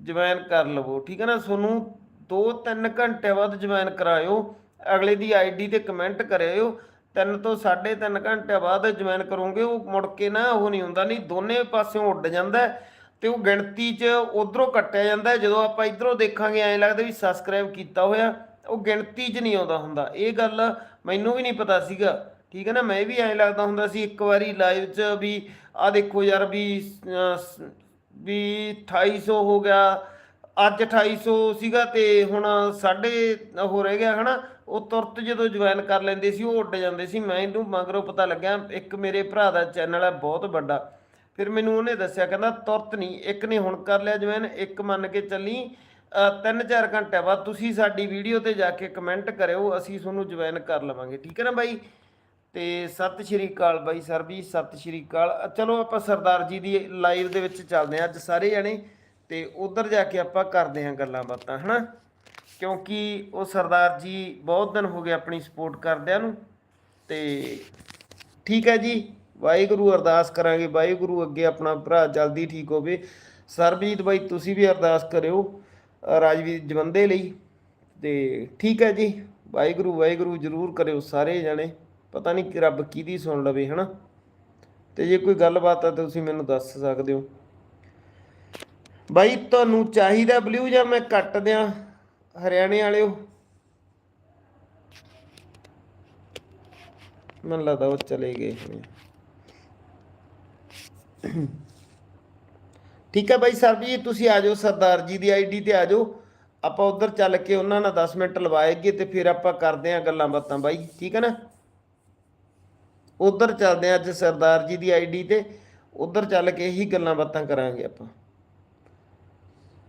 Speaker 1: ਜੁਆਇਨ ਕਰ ਲਵੋ, ਠੀਕ ਹੈ ਨਾ? ਤੁਹਾਨੂੰ 2-3 ਘੰਟੇ ਬਾਅਦ ਜੁਆਇਨ ਕਰਾਇਓ ਅਗਲੇ ਦੀ ਆਈਡੀ ਤੇ ਕਮੈਂਟ ਕਰਿਓ ਤਿੰਨ ਤੋਂ 3.5 ਘੰਟੇ ਬਾਅਦ ਜੁਆਇਨ ਕਰੋਗੇ ਉਹ ਮੁੜ ਕੇ ਨਾ ਉਹ ਨਹੀਂ ਹੁੰਦਾ ਨਹੀਂ ਦੋਨੇ ਪਾਸਿਓਂ ਉੱਡ ਜਾਂਦਾ ਹੈ ਤੇ ਉਹ ਗਿਣਤੀ 'ਚ ਉਧਰੋਂ ਕੱਟਿਆ ਜਾਂਦਾ ਜਦੋਂ ਆਪਾਂ ਇਧਰੋਂ ਦੇਖਾਂਗੇ ਐਂ ਲੱਗਦਾ ਵੀ ਸਬਸਕ੍ਰਾਈਬ ਕੀਤਾ ਹੋਇਆ ਉਹ ਗਿਣਤੀ 'ਚ ਨਹੀਂ ਆਉਂਦਾ ਹੁੰਦਾ। ਇਹ ਗੱਲ ਮੈਨੂੰ ਵੀ ਨਹੀਂ ਪਤਾ ਸੀਗਾ ਠੀਕ ਹੈ ਨਾ ਮੈਂ ਵੀ ਐਂ ਲੱਗਦਾ ਹੁੰਦਾ ਸੀ ਇੱਕ ਵਾਰੀ ਲਾਈਵ 'ਚ ਵੀ ਆ ਦੇਖੋ ਯਾਰ ਵੀ ਅਹ, ਸ- ਵੀ 2800 ਹੋ ਗਿਆ ਅੱਜ 2800 ਸੀਗਾ ਤੇ ਹੁਣ ਸਾਢੇ ਹੋ ਰਹਿ ਗਿਆ ਹਨਾ, ਉਹ ਤੁਰਤ ਜਦੋਂ ਜੁਆਇਨ ਕਰ ਲੈਂਦੇ ਸੀ, ਉਹ ਉੱਡ ਜਾਂਦੇ ਸੀ। ਮੈਂ ਇਹਨੂੰ ਮਗਰੋਂ ਪਤਾ ਲੱਗਿਆ, ਇੱਕ ਮੇਰੇ ਭਰਾ ਦਾ ਚੈਨਲ ਹੈ, ਬਹੁਤ ਵੱਡਾ। ਫਿਰ ਮੈਨੂੰ ਉਹਨੇ ਦੱਸਿਆ, ਕਹਿੰਦਾ ਤੁਰਤ ਨਹੀਂ, ਇੱਕ ਨੇ ਹੁਣ ਕਰ ਲਿਆ ਜੁਆਇਨ, ਇੱਕ ਮੰਨ ਕੇ ਚੱਲੀ। 3-4 ਘੰਟੇ ਬਾਅਦ ਤੁਸੀਂ ਸਾਡੀ ਵੀਡੀਓ ਤੇ ਜਾ ਕੇ ਕਮੈਂਟ ਕਰਿਓ, ਅਸੀਂ ਤੁਹਾਨੂੰ ਜੁਆਇਨ ਕਰ ਲਵਾਂਗੇ। ਠੀਕ ਹੈ ਨਾ ਬਾਈ? ਤੇ ਸਤਿ ਸ਼੍ਰੀ ਅਕਾਲ ਬਾਈ ਸਰ ਵੀ ਸਤਿ ਸ਼੍ਰੀ ਅਕਾਲ। ਚਲੋ ਆਪਾਂ ਸਰਦਾਰ ਜੀ ਦੀ ਲਾਈਵ ਦੇ ਵਿੱਚ ਚੱਲਦੇ ਹਾਂ, ਅੱਜ ਸਾਰੇ ਜਣੇ ਤੇ ਉਧਰ ਜਾ ਕੇ ਆਪਾਂ ਕਰਦੇ ਹਾਂ ਗੱਲਾਂ ਬਾਤਾਂ, ਹਨਾ? ਕਿਉਂਕਿ ਉਹ ਸਰਦਾਰ ਜੀ ਬਹੁਤ ਦਿਨ ਹੋ ਗਏ ਆਪਣੀ ਸਪੋਰਟ ਕਰਦਿਆਂ ਨੂੰ ਤੇ ਠੀਕ ਹੈ ਜੀ, ਵਾਹਿਗੁਰੂ ਅਰਦਾਸ ਕਰਾਂਗੇ, ਵਾਹਿਗੁਰੂ ਅੱਗੇ ਆਪਣਾ ਭਰਾ ਜਲਦੀ ਠੀਕ ਹੋਵੇ। ਸਰਬਜੀਤ ਬਾਈ, ਤੁਸੀਂ ਵੀ ਅਰਦਾਸ ਕਰਿਓ ਰਾਜਵੀਰ ਜਵੰਦੇ ਲਈ ਤੇ ਠੀਕ ਹੈ ਜੀ, ਵਾਹਿਗੁਰੂ ਵਾਹਿਗੁਰੂ ਜਰੂਰ ਕਰਿਓ ਸਾਰੇ ਜਣੇ। ਪਤਾ ਨਹੀਂ ਰੱਬ ਕਿਹਦੀ ਸੁਣ ਲਵੇ, ਹਨਾ? ਤੇ ਜੇ ਕੋਈ ਗੱਲਬਾਤ ਆ ਤਾਂ ਤੁਸੀਂ ਮੈਨੂੰ ਦੱਸ ਸਕਦੇ ਹੋ। ਬਾਈ, ਤੁਹਾਨੂੰ ਚਾਹੀਦਾ ਬਲੂ ਜਾਂ ਮੈਂ ਕੱਟ ਦਿਆਂ? ਹਰਿਆਣੇ ਵਾਲਿਓ। ਮੈਨੂੰ ਲੱਗਦਾ ਉਹ ਚਲੇ ਗਏ ਠੀਕ ਹੈ ਬਾਈ ਸਾਹਿਬ ਜੀ ਤੁਸੀਂ ਆ ਜਾਓ, ਸਰਦਾਰ ਜੀ ਦੀ ਆਈਡੀ ਤੇ ਆ ਜਾਓ। ਆਪਾਂ ਉਧਰ ਚੱਲ ਕੇ ਉਹਨਾਂ ਨਾਲ 10 ਮਿੰਟ ਲਵਾਏਗੇ ਤੇ ਫਿਰ ਆਪਾਂ ਕਰਦੇ ਆਂ ਗੱਲਾਂ ਬਾਤਾਂ ਬਾਈ, ਠੀਕ ਹੈ ਨਾ? ਉਧਰ ਚੱਲਦੇ ਆਂ ਅੱਜ ਸਰਦਾਰ ਜੀ ਦੀ ਆਈਡੀ ਤੇ, ਉਧਰ ਚੱਲ ਕੇ ਇਹੀ ਗੱਲਾਂ ਬਾਤਾਂ ਕਰਾਂਗੇ ਆਪਾਂ।